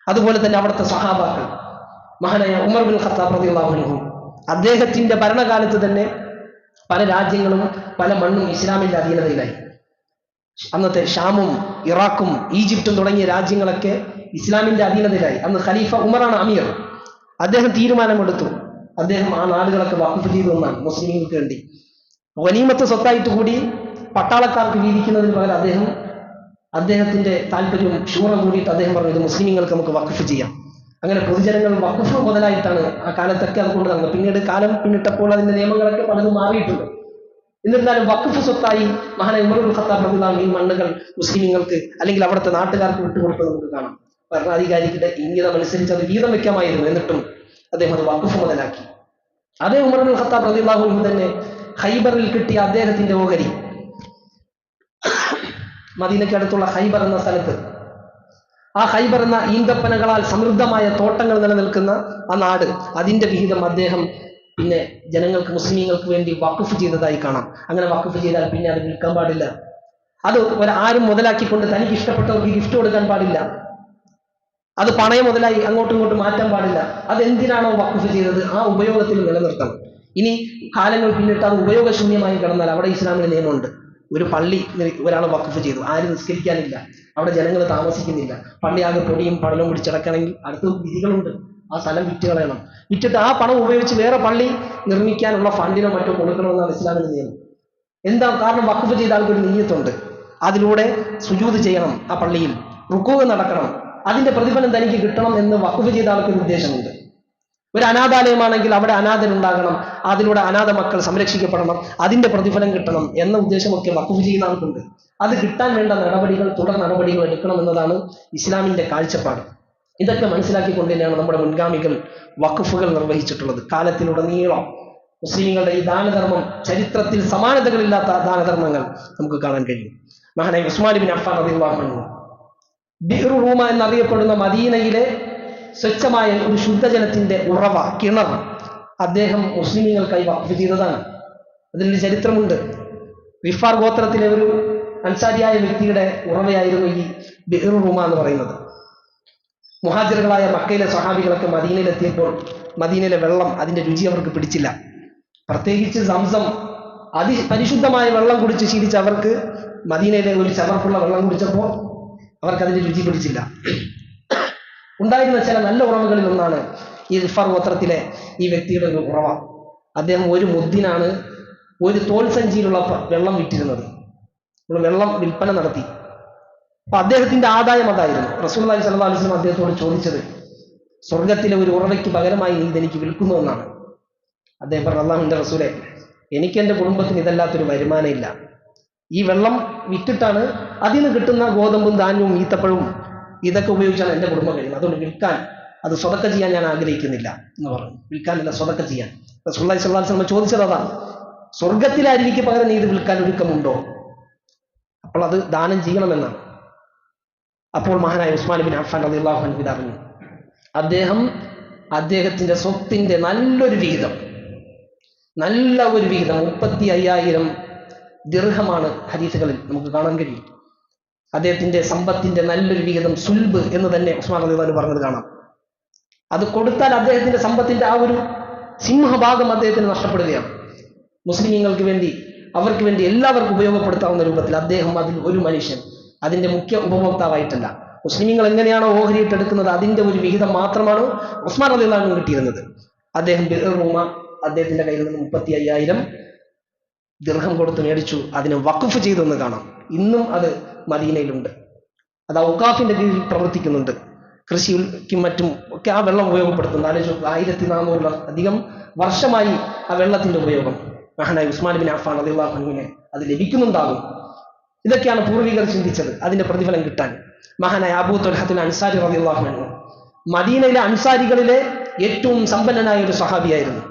അതുപോലെ തന്നെ അവിടുത്തെ സഹാബാക്കൾ മഹാനായ ഉമർ ബിൻ ഖത്താബ് റളിയല്ലാഹു അൻഹു അദ്ദേഹത്തിന്റെ ഭരണകാലത്ത് തന്നെ പല രാജ്യങ്ങളും പല മണ്ണും ഇസ്ലാമിന്റെ അധീനതയിലായി. അന്നത്തെ ഷാമും ഇറാഖും ഈജിപ്തും തുടങ്ങിയ രാജ്യങ്ങളൊക്കെ ഇസ്ലാമിന്റെ അധീനതയിലായി. അന്ന് ഖലീഫ ഉമറാണ് അമീർ. അദ്ദേഹം തീരുമാനമെടുത്തു അദ്ദേഹം ആ നാടുകളൊക്കെ വഖഫ് ചെയ്തു എന്നാണ് മുസ്ലിങ്ങൾക്ക് വേണ്ടി. വനീമത്ത് സ്വത്തായിട്ട് കൂടി പട്ടാളക്കാർക്ക് വീതിക്കുന്നതിന് പകരം അദ്ദേഹം അദ്ദേഹത്തിന്റെ താല്പര്യവും ഷൂറ കൂടിയിട്ട് അദ്ദേഹം പറഞ്ഞു ഇത് മുസ്ലിങ്ങൾക്ക് നമുക്ക് വഖഫ് ചെയ്യാം. അങ്ങനെ പൊതുജനങ്ങൾ വഖഫ് മുതലായിട്ടാണ് ആ കാലത്തൊക്കെ അത് കൊണ്ട് നടന്നത് പിന്നീട് കാലം പിന്നിട്ടപ്പോൾ അതിന്റെ നിയമങ്ങളൊക്കെ പലതും മാറിയിട്ടുണ്ട്. എന്നിരുന്നാലും വഖഫ് സ്വത്തായി മഹാനായ ഉമറുൽ ഖത്താബ് അൻഹു ഈ മണ്ണുകൾ മുസ്ലിങ്ങൾക്ക് അല്ലെങ്കിൽ അവിടുത്തെ നാട്ടുകാർക്ക് വിട്ടുകൊടുത്തത് നമുക്ക് കാണാം. ഭരണാധികാരിയുടെ ഇംഗിതം അനുസരിച്ച് അത് വീതം വെക്കാമായിരുന്നു എന്നിട്ടും അദ്ദേഹം അത് വഖഫ് മുതലാക്കി. അതേ ഉമറുൽ ഖത്താബ് അൻഹു തന്നെ ഹൈബറിൽ കിട്ടിയ അദ്ദേഹത്തിന്റെ ഓഹരി. മദീനയ്ക്ക് അടുത്തുള്ള ഹൈബർ എന്ന സ്ഥലത്ത്. ആ ഹൈബർ എന്ന ഈന്തപ്പനകളാൽ സമൃദ്ധമായ തോട്ടങ്ങൾ നിലനിൽക്കുന്ന ആ നാട്. അതിന്റെ വിഹിതം അദ്ദേഹം പിന്നെ ജനങ്ങൾക്ക് മുസ്ലിങ്ങൾക്ക് വേണ്ടി വഖഫ് ചെയ്തതായി കാണാം. അങ്ങനെ വഖഫ് ചെയ്താൽ പിന്നെ അത് വിൽക്കാൻ പാടില്ല. അത് ആരും മുതലാക്കിക്കൊണ്ട് തനിക്ക് ഇഷ്ടപ്പെട്ടവർക്ക് ഗിഫ്റ്റ് കൊടുക്കാൻ പാടില്ല. അത് പണയം മുതലായി അങ്ങോട്ടും ഇങ്ങോട്ടും മാറ്റാൻ പാടില്ല. അത് എന്തിനാണോ വഖഫ് ചെയ്തത്? ആ ഉപയോഗത്തിൽ നിലനിർത്തണം. ഇനി കാലങ്ങൾ പിന്നിട്ട് അത് ഉപയോഗശൂന്യമായി കിടന്നാൽ അവിടെ ഇസ്ലാമിന് നിയമമുണ്ട്. ഒരു പള്ളി ഒരാൾ വഖഫ് ചെയ്തു. ആരും നിസ്കരിക്കാനില്ല. അവിടെ ജനങ്ങൾ താമസിക്കുന്നില്ല. പള്ളി ആകെ പൊടിയും പടലും പിടിച്ചടക്കണമെങ്കിൽ അടുത്ത വിധികളുണ്ട്. ആ സ്ഥലം വിറ്റ് കളയണം. വിറ്റിട്ട് ആ പണം ഉപയോഗിച്ച് വേറെ പള്ളി നിർമ്മിക്കാനുള്ള ഫണ്ടിനോ മറ്റോ കൊടുക്കണമെന്നാണ് ഇസ്ലാമിന്റെ നിയമം. എന്താ കാരണം? വഖഫ് ചെയ്ത ആൾക്ക് ഒരു നീയത്തുണ്ട് അതിലൂടെ സുജൂത് ചെയ്യണം ആ പള്ളിയിൽ. റുക്കോവ് നടക്കണം. അതിന്റെ പ്രതിഫലം തനിക്ക് കിട്ടണം എന്ന് വഖഫ് ചെയ്ത ആൾക്ക് ഉദ്ദേശമുണ്ട്. ഒരു അനാഥാലയമാണെങ്കിൽ അവിടെ അനാഥനുണ്ടാകണം. അതിലൂടെ അനാഥ മക്കൾ സംരക്ഷിക്കപ്പെടണം. അതിന്റെ പ്രതിഫലം കിട്ടണം എന്ന ഉദ്ദേശമൊക്കെ വഖഫ് ചെയ്യുന്ന ആൾക്കുണ്ട്. അത് കിട്ടാൻ വേണ്ട നടപടികൾ തുടർ നടപടികൾ എടുക്കണം എന്നതാണ് ഇസ്ലാമിന്റെ കാഴ്ചപ്പാട്. ഇതൊക്കെ മനസ്സിലാക്കിക്കൊണ്ട് തന്നെയാണ് നമ്മുടെ മുൻഗാമികൾ വഖഫുകൾ നിർവഹിച്ചിട്ടുള്ളത്. കാലത്തിലുടനീളം മുസ്ലിങ്ങളുടെ ഈ ദാനധർമ്മം ചരിത്രത്തിൽ സമാനതകളില്ലാത്ത ദാനധർമ്മങ്ങൾ നമുക്ക് കാണാൻ കഴിയും. മഹാനായി ഉസ്മാൻ ബിൻ റളിയല്ലാഹു അൻഹു ബിഹ്റു റൂമ എന്നറിയപ്പെടുന്ന മദീനയിലെ സ്വച്ഛമായ ഒരു ശുദ്ധജലത്തിന്റെ ഉറവ കിണർ അദ്ദേഹം മുസ്ലിമീങ്ങൾക്കായി വഖഫ് ചെയ്തതാണ്. അതിലൊരു ചരിത്രമുണ്ട്. വിഫാർ ഗോത്രത്തിലെ ഒരു അൻസാരിയായ വ്യക്തിയുടെ ഉറവയായിരുന്നു ഈ ബിഹ്റു റൂമ എന്ന് പറയുന്നത്. മുഹാജിറുകളായ മക്കയിലെ സഹാബികളൊക്കെ മദീനയിലെത്തിയപ്പോൾ മദീനയിലെ വെള്ളം അതിന്റെ രുചി അവർക്ക് പിടിച്ചില്ല. പ്രത്യേകിച്ച് സംസം അതി പരിശുദ്ധമായ വെള്ളം കുടിച്ച് ശീലിച്ച അവർക്ക് മദീനയിലെ ഒരു ചവർപ്പുള്ള വെള്ളം കുടിച്ചപ്പോൾ അവർക്ക് അതിന്റെ രുചി പിടിച്ചില്ല. ഉണ്ടായിരുന്ന ചില നല്ല ഉറവുകളിൽ ഒന്നാണ് ഈ ഇഫർ ഗോത്രത്തിലെ ഈ വ്യക്തിയുടെ ഒരു ഉറവ. അദ്ദേഹം ഒരു മുദ്ദിനാണ് ഒരു തോൽ സഞ്ചിയിലുള്ള വെള്ളം വിറ്റിരുന്നത്. വെള്ളം വിൽപ്പന നടത്തി. അപ്പൊ അദ്ദേഹത്തിന്റെ ആദായം അതായിരുന്നു. റസൂൽ അലൈഹി സ്വലം അദ്ദേഹത്തോട് ചോദിച്ചത് സ്വർഗത്തിലെ ഒരു ഉറവയ്ക്ക് പകരമായി നീ ഇതെനിക്ക് വിൽക്കുന്നു എന്നാണ്. അദ്ദേഹം പറഞ്ഞു അള്ളാഹുന്റെ റസൂലെ എനിക്ക് എന്റെ കുടുംബത്തിന് ഇതല്ലാത്തൊരു വരുമാനം ഇല്ല. ഈ വെള്ളം വിറ്റിട്ടാണ് അതിൽ നിന്ന് കിട്ടുന്ന ഗോതമ്പും ധാന്യവും ഈത്തപ്പഴവും ഇതൊക്കെ ഉപയോഗിച്ചാണ് എന്റെ കുടുംബം കഴിയുന്നത്. അതുകൊണ്ട് വിൽക്കാൻ അത് സ്വതക്ക ചെയ്യാൻ ഞാൻ ആഗ്രഹിക്കുന്നില്ല എന്ന് പറഞ്ഞു. വിൽക്കാനല്ല സ്വതക്ക ചെയ്യാൻ. റസൂള്ളി സ്വല്ലാ സ്വലമ ചോദിച്ചത് അതാണ് സ്വർഗത്തിലെ പകരം നീ ഇത് വിൽക്കാൻ ഒരുക്കമുണ്ടോ? അപ്പോൾ അത് ദാനം ചെയ്യണമെന്നാണ്. അപ്പോൾ മഹാനായ ഉസ്മാൻ ബിൻ അഫ്ഫാൻ അലി അള്ളാഹു അൻബിൻ അറിഞ്ഞു അദ്ദേഹം അദ്ദേഹത്തിന്റെ സ്വത്തിന്റെ നല്ലൊരു വിഹിതം നല്ല ഒരു വിഹിതം മുപ്പത്തി അയ്യായിരം ദീർഘമാണ് ഹരീസുകളിൽ നമുക്ക് കാണാൻ കഴിയും. അദ്ദേഹത്തിന്റെ സമ്പത്തിന്റെ നല്ലൊരു വിഹിതം സുൽബ് എന്ന് തന്നെ ഉസ്മാൻ റളിയല്ലാഹു പറഞ്ഞത് കാണാം. അത് കൊടുത്താൽ അദ്ദേഹത്തിന്റെ സമ്പത്തിന്റെ ആ ഒരു സിംഹഭാഗം അദ്ദേഹത്തിന് നഷ്ടപ്പെടുകയാണ്. മുസ്ലിങ്ങൾക്ക് വേണ്ടി അവർക്ക് വേണ്ടി എല്ലാവർക്കും ഉപയോഗപ്പെടുത്താവുന്ന രൂപത്തിൽ അദ്ദേഹം അതിൽ ഒരു മനുഷ്യൻ. അതിന്റെ മുഖ്യ ഉപഭോക്താവായിട്ടല്ല. മുസ്ലിമീങ്ങൾ എങ്ങനെയാണോ ഓഹരിയിട്ടെടുക്കുന്നത് അതിന്റെ ഒരു വിഹിതം മാത്രമാണ് ഉസ്മാൻ അലിള്ളാഹു കിട്ടിയിരുന്നത്. അദ്ദേഹം റൂമ അദ്ദേഹത്തിന്റെ കയ്യിൽ നിന്ന് മുപ്പത്തി അയ്യായിരം ദീർഘം കൊടുത്ത് മേടിച്ചു. അതിനെ വഖഫ് ചെയ്തെന്ന് കാണാം. ഇന്നും അത് മദീനയിലുണ്ട്. അത് ഔക്കാഫിന്റെ കീഴിൽ പ്രവർത്തിക്കുന്നുണ്ട്. കൃഷിക്കും മറ്റും ഒക്കെ ആ വെള്ളം ഉപയോഗപ്പെടുത്തുന്നു. ആലോചിച്ചു ആയിരത്തി നാനൂറിൽ അധികം വർഷമായി ആ വെള്ളത്തിന്റെ ഉപയോഗം. മഹാനായ ഉസ്മാൻ ബിൻ അഫാൻ അള്ളാഹുവിനെ അത് ലഭിക്കുന്നുണ്ടാകും. ഇതൊക്കെയാണ് പൂർവികർ ചിന്തിച്ചത് അതിന്റെ പ്രതിഫലം കിട്ടാൻ. മഹാനായ അബൂ തൊലഹത്തിൽ അൻസാരി റബിള്ളാഹു അൻഹു. മദീനയിലെ അൻസാരികളിലെ ഏറ്റവും സമ്പന്നനായ ഒരു സഹാബിയായിരുന്നു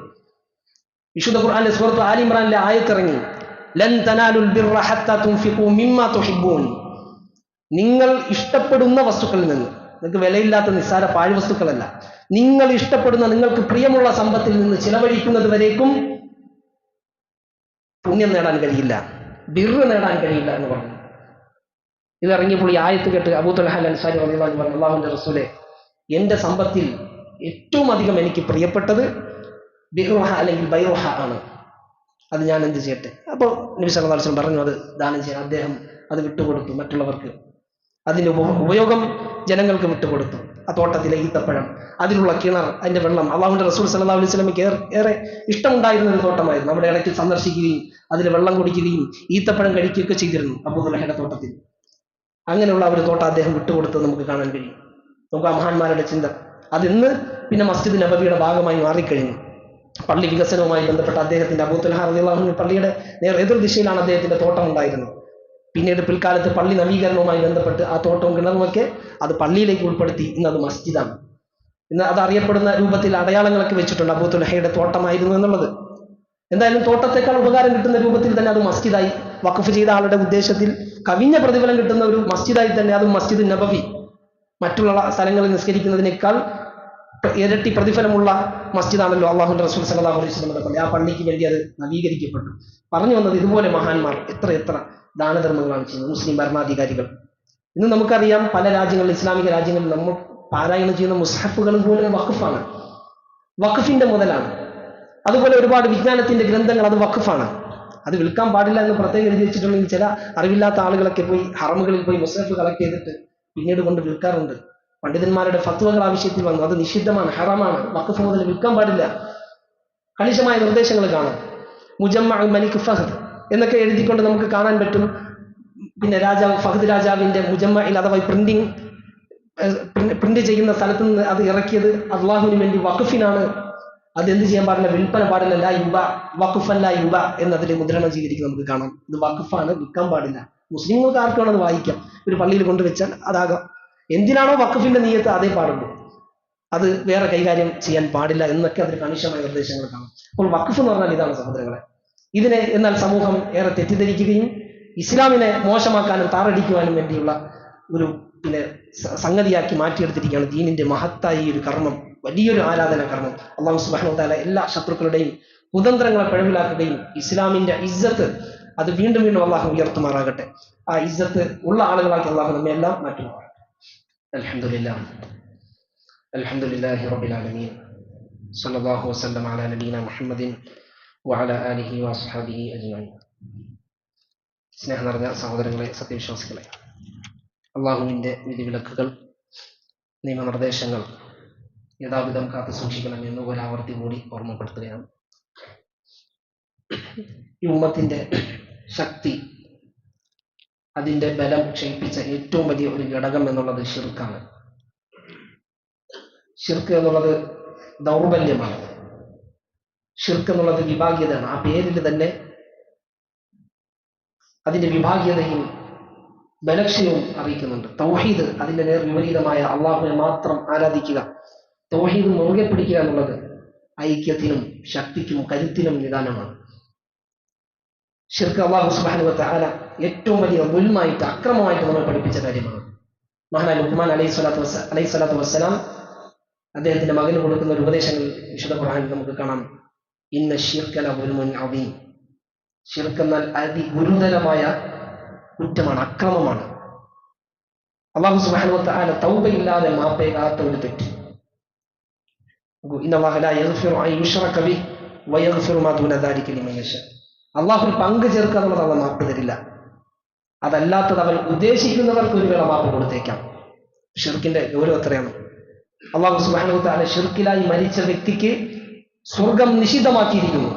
വിശുദ്ധ ഖുർആനിലെ സുഹൃത്ത് ആലി ഇമ്രാനിലെ ആയത്തിറങ്ങി ലൻ തനാലുൽ തുഹിബ്ബൂൻ. നിങ്ങൾ ഇഷ്ടപ്പെടുന്ന വസ്തുക്കളിൽ നിന്ന് നിങ്ങൾക്ക് വിലയില്ലാത്ത നിസ്സാര പാഴ് വസ്തുക്കളല്ല നിങ്ങൾ ഇഷ്ടപ്പെടുന്ന നിങ്ങൾക്ക് പ്രിയമുള്ള സമ്പത്തിൽ നിന്ന് ചിലവഴിക്കുന്നത് വരേക്കും പുണ്യം നേടാൻ കഴിയില്ല. ബിർറ് നേടാൻ കഴിയില്ല എന്ന് പറഞ്ഞു. ഇത് ഇറങ്ങിയപ്പോൾ ഈ ആയത്ത് കേട്ട് അബൂത്തുൽ അൻസാരി പറഞ്ഞു അള്ളാഹുന്റെ റസൂലെ എന്റെ സമ്പത്തിൽ ഏറ്റവും അധികം എനിക്ക് പ്രിയപ്പെട്ടത് ബിറുഹ അല്ലെങ്കിൽ ബൈറുഹ ആണ്. അത് ഞാൻ എന്ത് ചെയ്യട്ടെ? അപ്പോൾ നബി സല്ലല്ലാഹു അലൈഹി വസല്ലം പറഞ്ഞു അത് ദാനം ചെയ്യാൻ അദ്ദേഹം അത് വിട്ടുകൊടുത്തു മറ്റുള്ളവർക്ക്. അതിന്റെ ഉപ- ഉപയോഗം ജനങ്ങൾക്ക് വിട്ടുകൊടുത്തു. ആ തോട്ടത്തിലെ ഈത്തപ്പഴം അതിലുള്ള കിണർ അതിന്റെ വെള്ളം. അള്ളാഹുന്റെ റസൂൽ സല്ലാ അലൈഹി സ്വലമിക്ക് ഏറെ ഇഷ്ടമുണ്ടായിരുന്ന ഒരു തോട്ടമായിരുന്നു. അവിടെ ഇടയ്ക്ക് സന്ദർശിക്കുകയും അതിൽ വെള്ളം കുടിക്കുകയും ഈത്തപ്പഴം കഴിക്കുകയൊക്കെ ചെയ്തിരുന്നു അബൂദുലഹയുടെ തോട്ടത്തിൽ. അങ്ങനെയുള്ള ഒരു തോട്ടം അദ്ദേഹം വിട്ടുകൊടുത്തത് നമുക്ക് കാണാൻ കഴിയും. നമുക്ക് ആ മഹാന്മാരുടെ ചിന്ത. അതിന്ന് പിന്നെ മസ്ജിദ് നബബിയുടെ ഭാഗമായി മാറിക്കഴിഞ്ഞു. പള്ളി വികസനവുമായി ബന്ധപ്പെട്ട അദ്ദേഹത്തിന്റെ അബൂത്തുൽഹാ അള്ളാഹു പള്ളിയുടെ നേർ എതിർ ദിശയിലാണ് അദ്ദേഹത്തിന്റെ തോട്ടം ഉണ്ടായിരുന്നത്. പിന്നീട് പിൽക്കാലത്ത് പള്ളി നവീകരണവുമായി ബന്ധപ്പെട്ട് ആ തോട്ടവും കിണറുമൊക്കെ അത് പള്ളിയിലേക്ക് ഉൾപ്പെടുത്തി. ഇന്ന് അത് മസ്ജിദാണ്. ഇന്ന് അത് അറിയപ്പെടുന്ന രൂപത്തിൽ അടയാളങ്ങളൊക്കെ വെച്ചിട്ടുണ്ട് അബൂത്തുലഹയുടെ തോട്ടമായിരുന്നു എന്നുള്ളത്. എന്തായാലും തോട്ടത്തെക്കാൾ ഉപകാരം കിട്ടുന്ന രൂപത്തിൽ തന്നെ അത് മസ്ജിദായി. വഖഫ് ചെയ്ത ആളുടെ ഉദ്ദേശത്തിൽ കവിഞ്ഞ പ്രതിഫലം കിട്ടുന്ന ഒരു മസ്ജിദായി തന്നെ അത് മസ്ജിദ് നബവി. മറ്റുള്ള സ്ഥലങ്ങളിൽ നിസ്കരിക്കുന്നതിനേക്കാൾ ഇരട്ടി പ്രതിഫലമുള്ള മസ്ജിദാണല്ലോ അള്ളാഹു റസൂൽ സല്ലല്ലാഹു അലൈഹി വസല്ലമയുടെ പള്ളി ആ പള്ളിക്ക് വേണ്ടി അത് നവീകരിക്കപ്പെട്ടു. പറഞ്ഞു വന്നത് ഇതുപോലെ മഹാന്മാർ എത്ര എത്ര ദാനധർമ്മങ്ങളാണ് ചെയ്യുന്നത് മുസ്ലിം ഭരണാധികാരികൾ. ഇന്ന് നമുക്കറിയാം പല രാജ്യങ്ങളിൽ ഇസ്ലാമിക രാജ്യങ്ങളിൽ നമ്മൾ പാരായണം ചെയ്യുന്ന മുസ്ഹഫുകളും പോലും വഖഫാണ്. വഖഫിന്റെ മുതലാണ്. അതുപോലെ ഒരുപാട് വിജ്ഞാനത്തിന്റെ ഗ്രന്ഥങ്ങൾ അത് വഖഫാണ്. അത് വിൽക്കാൻ പാടില്ല എന്ന് പ്രത്യേകം എഴുതി വെച്ചിട്ടുണ്ടെങ്കിൽ ചില അറിവില്ലാത്ത ആളുകളൊക്കെ പോയി ഹറമുകളിൽ പോയി മുസ്ഹഫ് കളക്ട് ചെയ്തിട്ട് പിന്നീട് കൊണ്ട് വിൽക്കാറുണ്ട്. പണ്ഡിതന്മാരുടെ ഫത്വകൾ ആവശ്യത്തിൽ വന്നു. അത് നിഷിദ്ധമാണ് ഹറമാണ്. വഖഫ് മുതൽ വിൽക്കാൻ പാടില്ല. കണിശമായ നിർദ്ദേശങ്ങൾ കാണാം. മുജമ്മ മലിക് ഫഹദ്. എന്നൊക്കെ എഴുതിക്കൊണ്ട് നമുക്ക് കാണാൻ പറ്റും. പിന്നെ രാജാവ് ഫഹദ് രാജാവിന്റെ മുജമ്മയിൽ അഥവാ പ്രിന്റിങ് പ്രിന്റ് ചെയ്യുന്ന സ്ഥലത്ത് നിന്ന് അത് ഇറക്കിയത് അള്ളാഹുവിന് വേണ്ടി വഖഫിനാണ്. അത് എന്ത് ചെയ്യാൻ പാടില്ല? വിൽപ്പന പാടില്ല ലാ യുബ വഖഫൻ ലാ യുബ എന്നതിൽ മുദ്രണം ചെയ്തിരിക്കുന്നത് നമുക്ക് കാണാം. ഇത് വഖഫാണ് വിൽക്കാൻ പാടില്ല. മുസ്ലിങ്ങൾക്ക് ആർക്ക് വേണം അത് വായിക്കാം? ഒരു പള്ളിയിൽ കൊണ്ടുവച്ചാൽ അതാകാം. എന്തിനാണോ വഖഫിന്റെ നീയത്ത് അതേ പാടുള്ളൂ? അത് വേറെ കൈകാര്യം ചെയ്യാൻ പാടില്ല എന്നൊക്കെ അതിൽ കണിശമായ നിർദ്ദേശങ്ങൾ കാണാം. അപ്പോൾ വഖഫ് എന്ന് പറഞ്ഞാൽ ഇതാണ് സഹോദരങ്ങളെ. ഇതിനെ എന്നാൽ സമൂഹം ഏറെ തെറ്റിദ്ധരിക്കുകയും ഇസ്ലാമിനെ മോശമാക്കാനും താറടിക്കുവാനും വേണ്ടിയുള്ള ഒരു പിന്നെ സംഗതിയാക്കി മാറ്റിയെടുത്തിരിക്കുകയാണ് ദീനിന്റെ മഹത്തായ ഒരു കർമ്മം. വലിയൊരു ആരാധന കർമ്മം. അള്ളാഹു സുബാനു എല്ലാ ശത്രുക്കളുടെയും കുതന്ത്രങ്ങളെ പിഴവിലാക്കുകയും ഇസ്ലാമിന്റെ ഇസ്സത്ത് അത് വീണ്ടും വീണ്ടും അള്ളാഹു ഉയർത്തുമാറാകട്ടെ. ആ ഇസ്സത്ത് ഉള്ള ആളുകളാക്കി അള്ളാഹു നമ്മെ എല്ലാം മാറ്റുമാറാകട്ടെ. അലഹമുല്ല അൽഹംദുലില്ലാഹി റബ്ബിൽ ആലമീൻ. സല്ലല്ലാഹു വസല്ലം അലാ മുഹമ്മദിൻ വഅല ആലിഹി വാസ്ഹാബി അജ്മഈൻ സ്നേഹം നിറഞ്ഞ സഹോദരങ്ങളെ സത്യവിശ്വാസികളെ അള്ളാഹുവിന്റെ വിധിവിലക്കുകൾ നിയമനിർദ്ദേശങ്ങൾ യഥാവിധം കാത്തു സൂക്ഷിക്കണം എന്ന് ഒരു ആവർത്തി കൂടി ഓർമ്മപ്പെടുത്തുകയാണ്. ഈ ഉമ്മത്തിന്റെ ശക്തി അതിന്റെ ബലം ക്ഷയിപ്പിച്ച ഏറ്റവും വലിയ ഒരു ഘടകം എന്നുള്ളത് ഷിർക്കാണ്. ഷിർക്ക് എന്നുള്ളത് ദൗർബല്യമാണ്. ഷിർക്ക് എന്നുള്ളത് വിഭാഗീയതയാണ്. ആ പേരിൽ തന്നെ അതിന്റെ വിഭാഗീയതയും ബലക്ഷയവും അറിയിക്കുന്നുണ്ട്. തൗഹീദ് അതിന്റെ നേർ വിപരീതമായ അള്ളാഹുവിനെ മാത്രം ആരാധിക്കുക തൗഹീദ് മുറുകെ പിടിക്കുക എന്നുള്ളത് ഐക്യത്തിനും ശക്തിക്കും കരുത്തിനും നിദാനമാണ്. ഷിർക്ക് അള്ളാഹു സുബാനുവത്തെ ആല ഏറ്റവും വലിയ ദുൽമായിട്ട് അക്രമമായിട്ട് നമ്മൾ പഠിപ്പിച്ച കാര്യമാണ്. മഹാനായ ലുക്മാൻ അലൈഹി സ്വലാത്തു വസ്സ അലൈഹി സ്വലാത്തു വസ്സലാം അദ്ദേഹത്തിന്റെ മകന് കൊടുക്കുന്ന ഒരു ഉപദേശങ്ങൾ വിശുദ്ധ ഖുർആനിൽ നമുക്ക് കാണാം. ഇന്ന ഷിർക്കല മുൻ അവീം ഷിർക്ക് എന്നാൽ അതിഗുരുതരമായ കുറ്റമാണ് അക്രമമാണ്. അള്ളാഹു സുബാനുവത്ത് ആല തൗബയില്ലാതെ മാപ്പേകാത്ത ഒരു തെറ്റ്. അള്ളാഹു പങ്ക് ചേർക്കാന്നുള്ളത് അവൻ മാപ്പ് തരില്ല. അതല്ലാത്തത് അവൻ ഉദ്ദേശിക്കുന്നവർക്ക് ഒരു വേള മാപ്പ് കൊടുത്തേക്കാം. ഷിർക്കിന്റെ ഗൗരവം എത്രയാണ്? അള്ളാഹു സുബാനുവത്ത് ആല ഷിർക്കിലായി മരിച്ച വ്യക്തിക്ക് സ്വർഗം നിഷിദ്ധമാക്കിയിരിക്കുന്നു.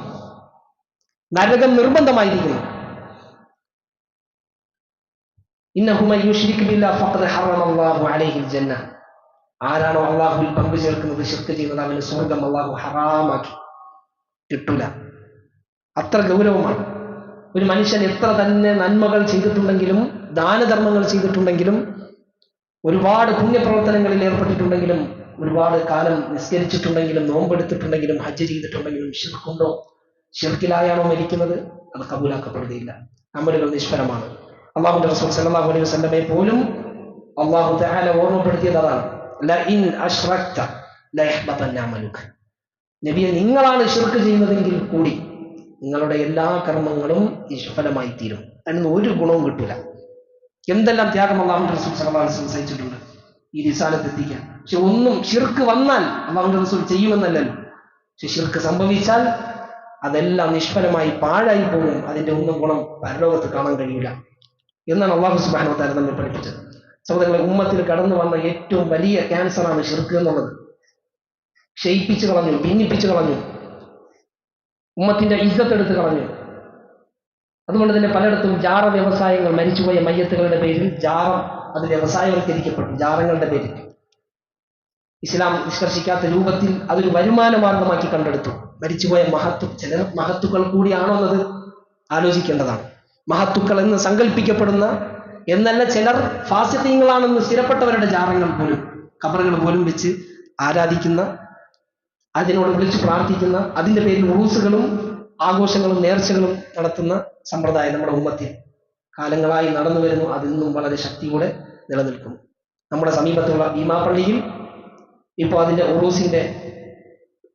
നരകം നിർബന്ധമായിരിക്കുന്നു. ആരാണോ അള്ളാഹുവിൽ പങ്കു ചേർക്കുന്നത് ഷിർക്ക് ചെയ്യുന്നത് അവന് സ്വർഗം അള്ളാഹു ഹറാമാക്കി കിട്ടൂല. അത്ര ഗൗരവമാണ്. ഒരു മനുഷ്യൻ എത്ര തന്നെ നന്മകൾ ചെയ്തിട്ടുണ്ടെങ്കിലും ദാനധർമ്മങ്ങൾ ചെയ്തിട്ടുണ്ടെങ്കിലും ഒരുപാട് പുണ്യപ്രവർത്തനങ്ങളിൽ ഏർപ്പെട്ടിട്ടുണ്ടെങ്കിലും ഒരുപാട് കാലം നിസ്കരിച്ചിട്ടുണ്ടെങ്കിലും നോമ്പെടുത്തിട്ടുണ്ടെങ്കിലും ഹജ്ജ് ചെയ്തിട്ടുണ്ടെങ്കിലും ഷിർക്കുണ്ടോ ഷിർക്കിലായാണോ മരിക്കുന്നത്? അത് കബൂലാക്കപ്പെടുകയില്ല. അമലുകൾ നിഷ്ഫലമാണ്. അള്ളാഹുന്റെ റസൂൽ സല്ലല്ലാഹു അലൈഹി വസല്ലമയെ പോലും അള്ളാഹു തആല ഓർമ്മപ്പെടുത്തിയത് അതാണ്. ലയഹ്ബതന്ന അമലുക. നബിയെ നിങ്ങളാണ് ഷിർക്ക് ചെയ്യുന്നതെങ്കിൽ കൂടി നിങ്ങളുടെ എല്ലാ കർമ്മങ്ങളും നിഷ്ഫലമായി തീരും അതിന് ഒരു ഗുണവും കിട്ടില്ല എന്തെല്ലാം ത്യാഗം അള്ളാഹുന്റെ റസൂൽ സല്ലല്ലാഹു അലൈഹി വസല്ലം സഹിച്ചിട്ടുണ്ട്? ഈ റിസാലത്ത് എത്തിക്കാൻ. പക്ഷെ ഒന്നും ഷിർക്ക് വന്നാൽ അള്ളാഹുന്റെ റസൂൽ ചെയ്യുമെന്നല്ലല്ലോ. പക്ഷെ ഷിർക്ക് സംഭവിച്ചാൽ അതെല്ലാം നിഷ്ഫലമായി പാഴായി പോകും. അതിന്റെ ഒന്നും ഗുണം പരലോകത്ത് കാണാൻ കഴിയില്ല. എന്നാണ് അള്ളാഹു സുബാനോ താരം നമ്മെ പഠിപ്പിച്ചത്. സഹോദരങ്ങളെ ഉമ്മത്തിൽ കടന്നു വന്ന ഏറ്റവും വലിയ ക്യാൻസറാണ് ഷിർക്ക് എന്നുള്ളത്. ക്ഷയിപ്പിച്ചു കളഞ്ഞു ഭിന്നിപ്പിച്ചു കളഞ്ഞു. ഉമ്മത്തിന്റെ ഇജ്ജത്തെടുത്ത് കളഞ്ഞു. അതുകൊണ്ട് തന്നെ പലയിടത്തും ജാറ വ്യവസായങ്ങൾ മരിച്ചുപോയ മയ്യത്തുകളുടെ പേരിൽ ജാറം അത് വ്യവസായവൽക്കരിക്കപ്പെട്ടു ജാറങ്ങളുടെ പേരിൽ. ഇസ്ലാം നിഷ്കർഷിക്കാത്ത രൂപത്തിൽ അതൊരു വരുമാന മാർഗമാക്കി കണ്ടെടുത്തു. മരിച്ചുപോയ മഹത്വ ചില മഹത്തുക്കൾ കൂടിയാണോ എന്നത് ആലോചിക്കേണ്ടതാണ്. മഹത്തുക്കൾ എന്ന് സങ്കല്പിക്കപ്പെടുന്ന എന്നല്ല ചിലർ ഫാസിത്യങ്ങളാണെന്ന് സ്ഥിരപ്പെട്ടവരുടെ ജാറങ്ങൾ പോലും കബറുകൾ പോലും വെച്ച് ആരാധിക്കുന്ന അതിനോട് വിളിച്ച് പ്രാർത്ഥിക്കുന്ന അതിന്റെ പേരിൽ ഉറൂസുകളും ആഘോഷങ്ങളും നേർച്ചകളും നടത്തുന്ന സമ്പ്രദായം നമ്മുടെ ഉമ്മത്തിൽ കാലങ്ങളായി നടന്നു വരുന്നു അതിൽ നിന്നും വളരെ ശക്തിയോടെ നിലനിൽക്കുന്നു നമ്മുടെ സമീപത്തുള്ള ഭീമാപ്പള്ളിയിൽ ഇപ്പോൾ അതിന്റെ ഉറൂസിന്റെ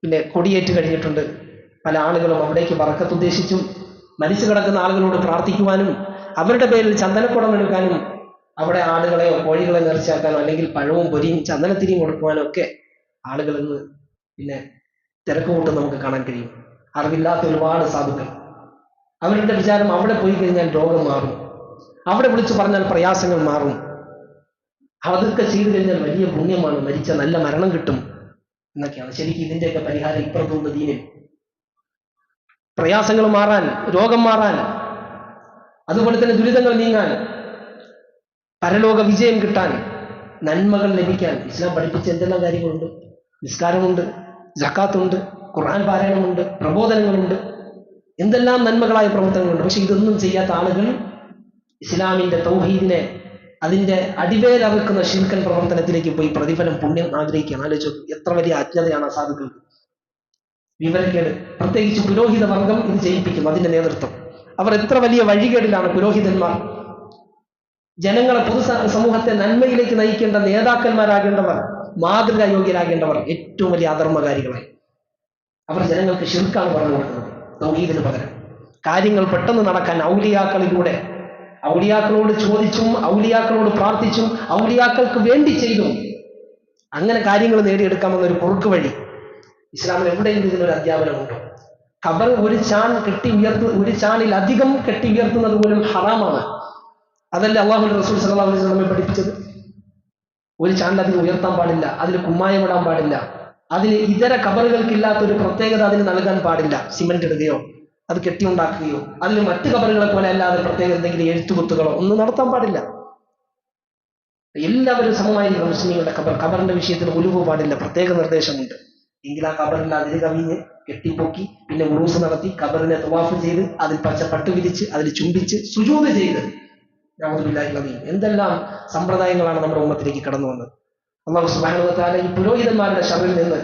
പിന്നെ കൊടിയേറ്റ് കഴിഞ്ഞിട്ടുണ്ട്. പല ആളുകളും അവിടേക്ക് വറക്കത്തുദ്ദേശിച്ചും മരിച്ചു കിടക്കുന്ന ആളുകളോട് പ്രാർത്ഥിക്കുവാനും അവരുടെ പേരിൽ ചന്ദനക്കുടം എടുക്കാനും അവിടെ ആടുകളെയോ കോഴികളെ നേർച്ചയാക്കാനോ അല്ലെങ്കിൽ പഴവും പൊരിയും ചന്ദനത്തിരിയും കൊടുക്കുവാനോ ഒക്കെ ആളുകൾ ഇന്ന് പിന്നെ തിരക്ക് കൂട്ട് നമുക്ക് കാണാൻ കഴിയും. അറിവില്ലാത്ത ഒരുപാട് സാധുക്കൾ. അവരുടെ വിചാരം അവിടെ പോയി കഴിഞ്ഞാൽ രോഗം മാറും. അവിടെ വിളിച്ചു പറഞ്ഞാൽ പ്രയാസങ്ങൾ മാറും. അതൊക്കെ ചെയ്തു കഴിഞ്ഞാൽ വലിയ പുണ്യമാണ്. മരിച്ച നല്ല മരണം കിട്ടും എന്നൊക്കെയാണ്. ശരിക്കും ഇതിന്റെയൊക്കെ പരിഹാരം ഇപ്പുറത്തുണ്ട് ദീനിൽ. പ്രയാസങ്ങൾ മാറാൻ രോഗം മാറാൻ അതുപോലെ തന്നെ ദുരിതങ്ങൾ നീങ്ങാൻ പരലോക വിജയം കിട്ടാൻ നന്മകൾ ലഭിക്കാൻ. ഇസ്ലാം പഠിപ്പിച്ച എന്തെല്ലാം കാര്യങ്ങളുണ്ട്? നിസ്കാരമുണ്ട് ജക്കാത്തുണ്ട് ഖുർആൻ പാരായണമുണ്ട് പ്രബോധനങ്ങളുണ്ട്. എന്തെല്ലാം നന്മകളായ പ്രവർത്തനങ്ങളുണ്ട്. പക്ഷെ ഇതൊന്നും ചെയ്യാത്ത ആളുകൾ ഇസ്ലാമിന്റെ തൗഹീദിനെ അതിന്റെ അടിവേലറുക്കുന്ന ശിൽക്കൻ പ്രവർത്തനത്തിലേക്ക് പോയി പ്രതിഫലം പുണ്യം ആഗ്രഹിക്കുകയാണ് ആലോചിച്ചു. എത്ര വലിയ അജ്ഞതയാണ് ആ സാധുക്കൾക്ക്. വിവരക്കേട്. പ്രത്യേകിച്ച് പുരോഹിത വർഗം ഇത് ചെയ്യിപ്പിക്കും അതിന്റെ നേതൃത്വം. അവർ എത്ര വലിയ വഴികേടിലാണ് പുരോഹിതന്മാർ. ജനങ്ങളെ പൊതു സമൂഹത്തെ നന്മയിലേക്ക് നയിക്കേണ്ട നേതാക്കന്മാരാകേണ്ടവർ മാതൃകാ യോഗ്യരാകേണ്ടവർ ഏറ്റവും വലിയ അധർമ്മകാരികളായി. അവർ ജനങ്ങൾക്ക് ഷിർക്കാണ് പറഞ്ഞു കൊടുക്കുന്നത് തൗഹീദിന് പകരം. കാര്യങ്ങൾ പെട്ടെന്ന് നടക്കാൻ ഔലിയാക്കളിലൂടെ ഔലിയാക്കളോട് ചോദിച്ചും ഔലിയാക്കളോട് പ്രാർത്ഥിച്ചും ഔലിയാക്കൾക്ക് വേണ്ടി ചെയ്തും അങ്ങനെ കാര്യങ്ങൾ നേടിയെടുക്കാമെന്നൊരു കുറുക്ക് വഴി ഇസ്ലാമിൽ എവിടെയെങ്കിലും ഇതിനൊരു അധ്യാപനമുണ്ടോ. ഖബർ ഒരു ചാൻ കെട്ടി ഉയർത്ത് ഒരു ചാനിൽ അധികം കെട്ടി ഉയർത്തുന്നത് പോലും ഹറാമാണ്. അതല്ലേ അള്ളാഹു റസൂൽ സല്ലല്ലാഹു അലൈഹി വസല്ലമയെ പഠിപ്പിച്ചത്? ഒരു ചാനിൽ അധികം ഉയർത്താൻ പാടില്ല അതിൽ കുമ്മായം ഇടാൻ പാടില്ല അതിന് ഇതര കബറുകൾക്കില്ലാത്ത ഒരു പ്രത്യേകത അതിന് നൽകാൻ പാടില്ല സിമെന്റ് ഇടുകയോ അത് കെട്ടിയുണ്ടാക്കുകയോ അതിൽ മറ്റു കബറുകളെ പോലെ അല്ലാതെ പ്രത്യേക എന്തെങ്കിലും എഴുത്തുകുത്തുകളോ ഒന്നും നടത്താൻ പാടില്ല. എല്ലാവരും സമമായിരിക്കും മുസ്ലിങ്ങളുടെ കബർ കബറിന്റെ വിഷയത്തിൽ ഒലിവ് പാടില്ല പ്രത്യേക നിർദ്ദേശമുണ്ട്. എങ്കിൽ ആ കബറിൽ അതിര് കവിഞ്ഞ് കെട്ടിപ്പൊക്കി പിന്നെ ഉറൂസ് നടത്തി കബറിനെ തവാഫ് ചെയ്ത് അതിൽ പച്ച പട്ട് വിരിച്ച് അതിൽ ചുംബിച്ച് സുജൂത് ചെയ്ത്. നവതുബില്ലാഹി എന്തെല്ലാം സമ്പ്രദായങ്ങളാണ് നമ്മുടെ ഉമ്മത്തിലേക്ക് കടന്നു വന്നത് അള്ളാഹു സുബാനുവത്താല ഈ പുരോഹിതന്മാരുടെ ഷറിൽ നിന്ന്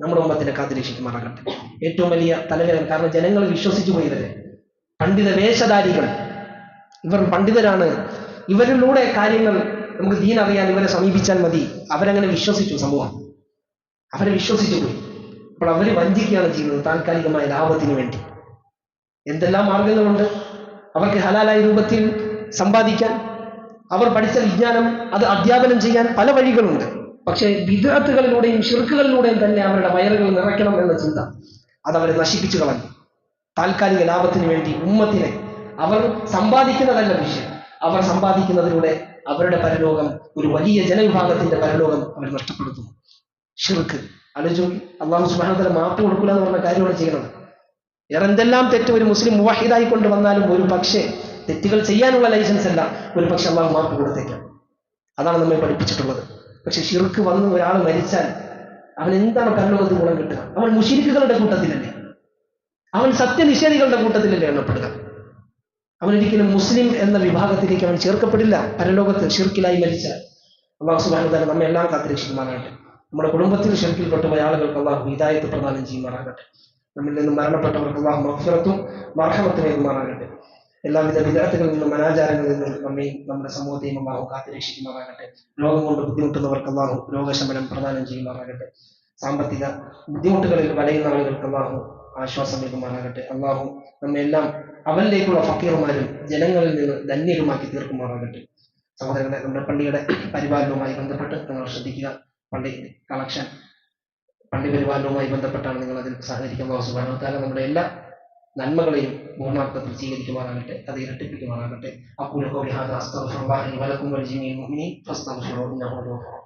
നമ്മുടെ ഉമ്മത്തിനെ കാത്തിരക്ഷിക്കുമാറാകട്ടെ. ഏറ്റവും വലിയ തലവേദന കാരണം ജനങ്ങൾ വിശ്വസിച്ചു പോയവരെ പണ്ഡിത വേഷധാരികൾ ഇവർ പണ്ഡിതരാണ്. ഇവരിലൂടെ കാര്യങ്ങൾ നമുക്ക് ദീൻ അറിയാൻ ഇവരെ സമീപിച്ചാൽ മതി. അവരങ്ങനെ വിശ്വസിച്ചു സമൂഹം അവരെ വിശ്വസിച്ചു പോയി. അപ്പോൾ അവർ വഞ്ചിക്കുകയാണ് ചെയ്യുന്നത് താൽക്കാലികമായ ലാഭത്തിന് വേണ്ടി. എന്തെല്ലാം മാർഗങ്ങളുണ്ട്? അവർക്ക് ഹലാലായ രൂപത്തിൽ സമ്പാദിക്കാൻ അവർ പഠിച്ച വിജ്ഞാനം അത് അധ്യാപനം ചെയ്യാൻ പല വഴികളുണ്ട്. പക്ഷേ വിദഗ്ധകളിലൂടെയും ഷിർക്കുകളിലൂടെയും തന്നെ അവരുടെ വയറുകൾ നിറയ്ക്കണം എന്ന ചിന്ത അതവരെ നശിപ്പിച്ചു കളഞ്ഞു. താൽക്കാലിക ലാഭത്തിന് വേണ്ടി ഉമ്മത്തിനെ അവർ സമ്പാദിക്കുന്നതല്ല വിഷയം. അവർ സമ്പാദിക്കുന്നതിലൂടെ അവരുടെ പരലോകം ഒരു വലിയ ജനവിഭാഗത്തിന്റെ പരലോകം അവർ നഷ്ടപ്പെടുത്തുന്നു. ഷിർക്ക് അലജു അള്ളാഹു സുബാനത്തല മാപ്പ് കൊടുക്കില്ല എന്ന് പറഞ്ഞ കാര്യമാണ് ചെയ്യുന്നത് വേറെ എന്തെല്ലാം തെറ്റ് ഒരു മുസ്ലിം മുവാഹിദായി കൊണ്ട് വന്നാലും ഒരു പക്ഷേ തെറ്റുകൾ ചെയ്യാനുള്ള ലൈസൻസ് അല്ല ഒരു പക്ഷെ അള്ളാഹു മാപ്പ് കൊടുത്തേക്കാം. അതാണ് നമ്മെ പഠിപ്പിച്ചിട്ടുള്ളത്. പക്ഷെ ഷിർക്ക് വന്ന് ഒരാൾ മരിച്ചാൽ അവൻ എന്താണ് പരലോകത്ത് ഗുണം കിട്ടുക? അവൻ മുഷിരിക്കുകളുടെ കൂട്ടത്തിലല്ലേ അവൻ സത്യനിഷേധികളുടെ കൂട്ടത്തിലല്ലേ എണ്ണപ്പെടുക? അവൻ ഒരിക്കലും മുസ്ലിം എന്ന വിഭാഗത്തിലേക്ക് അവൻ ചേർക്കപ്പെടില്ല. പരലോകത്ത് ഷിർക്കിലായി മരിച്ചാൽ അള്ളാഹു സുബാനുദാല നമ്മെ എല്ലാം കാത്തിരക്ഷിക്കുമാറാകട്ടെ. നമ്മുടെ കുടുംബത്തിൽ ഷിർക്കിൽപ്പെട്ട പോയ ആളുകൾക്ക് അള്ളാഹു ഹിദായത്ത് പ്രദാനം ചെയ്യുമാറാകട്ടെ. നമ്മിൽ നിന്ന് മരണപ്പെട്ടവർക്ക് അള്ളാഹു മർഹമത്തും മർഹമത്തിനേകുമാറാകട്ടെ എല്ലാവിധ വിദഗ്ധകളിൽ നിന്നും അനാചാരങ്ങളിൽ നിന്നും നമ്മയും നമ്മുടെ സമൂഹത്തെയും അള്ളാഹു കാത്തുരക്ഷിക്കുമാറാകട്ടെ. രോഗം കൊണ്ട് ബുദ്ധിമുട്ടുന്നവർക്ക് അള്ളാഹു രോഗശമനം പ്രദാനം ചെയ്യുമാറാകട്ടെ. സാമ്പത്തിക ബുദ്ധിമുട്ടുകളിൽ വലയുന്ന ആളുകൾക്ക് അള്ളാഹു ആശ്വാസം നൽകുമാറാകട്ടെ. അള്ളാഹു നമ്മെല്ലാം അവനിലേക്കുള്ള ഫക്കീറുമാരും ജനങ്ങളിൽ നിന്ന് ധന്യരുമാക്കി തീർക്കുമാറാകട്ടെ. സഹോദരങ്ങളെ നമ്മുടെ പള്ളിയുടെ പരിപാലനവുമായി ബന്ധപ്പെട്ട് നിങ്ങൾ ശ്രദ്ധിക്കുക. പള്ളി കളക്ഷൻ പള്ളി പരിപാലനവുമായി ബന്ധപ്പെട്ടാണ് നിങ്ങൾ അതിൽ സഹകരിക്കുന്ന സുബാനത്താല നമ്മുടെ എല്ലാ നന്മകളെയും പൂർണാർത്ഥത്തിൽ സ്വീകരിക്കുവാനാകട്ടെ അത് ഇരട്ടിപ്പിക്കുവാനാകട്ടെ. അക്കൂല കോലി ഹാദ അസ്തഗ്ഫിറുല്ലാഹി ലി വലക്കും ഇന്നഹു ഹുവൽ ഗഫൂർ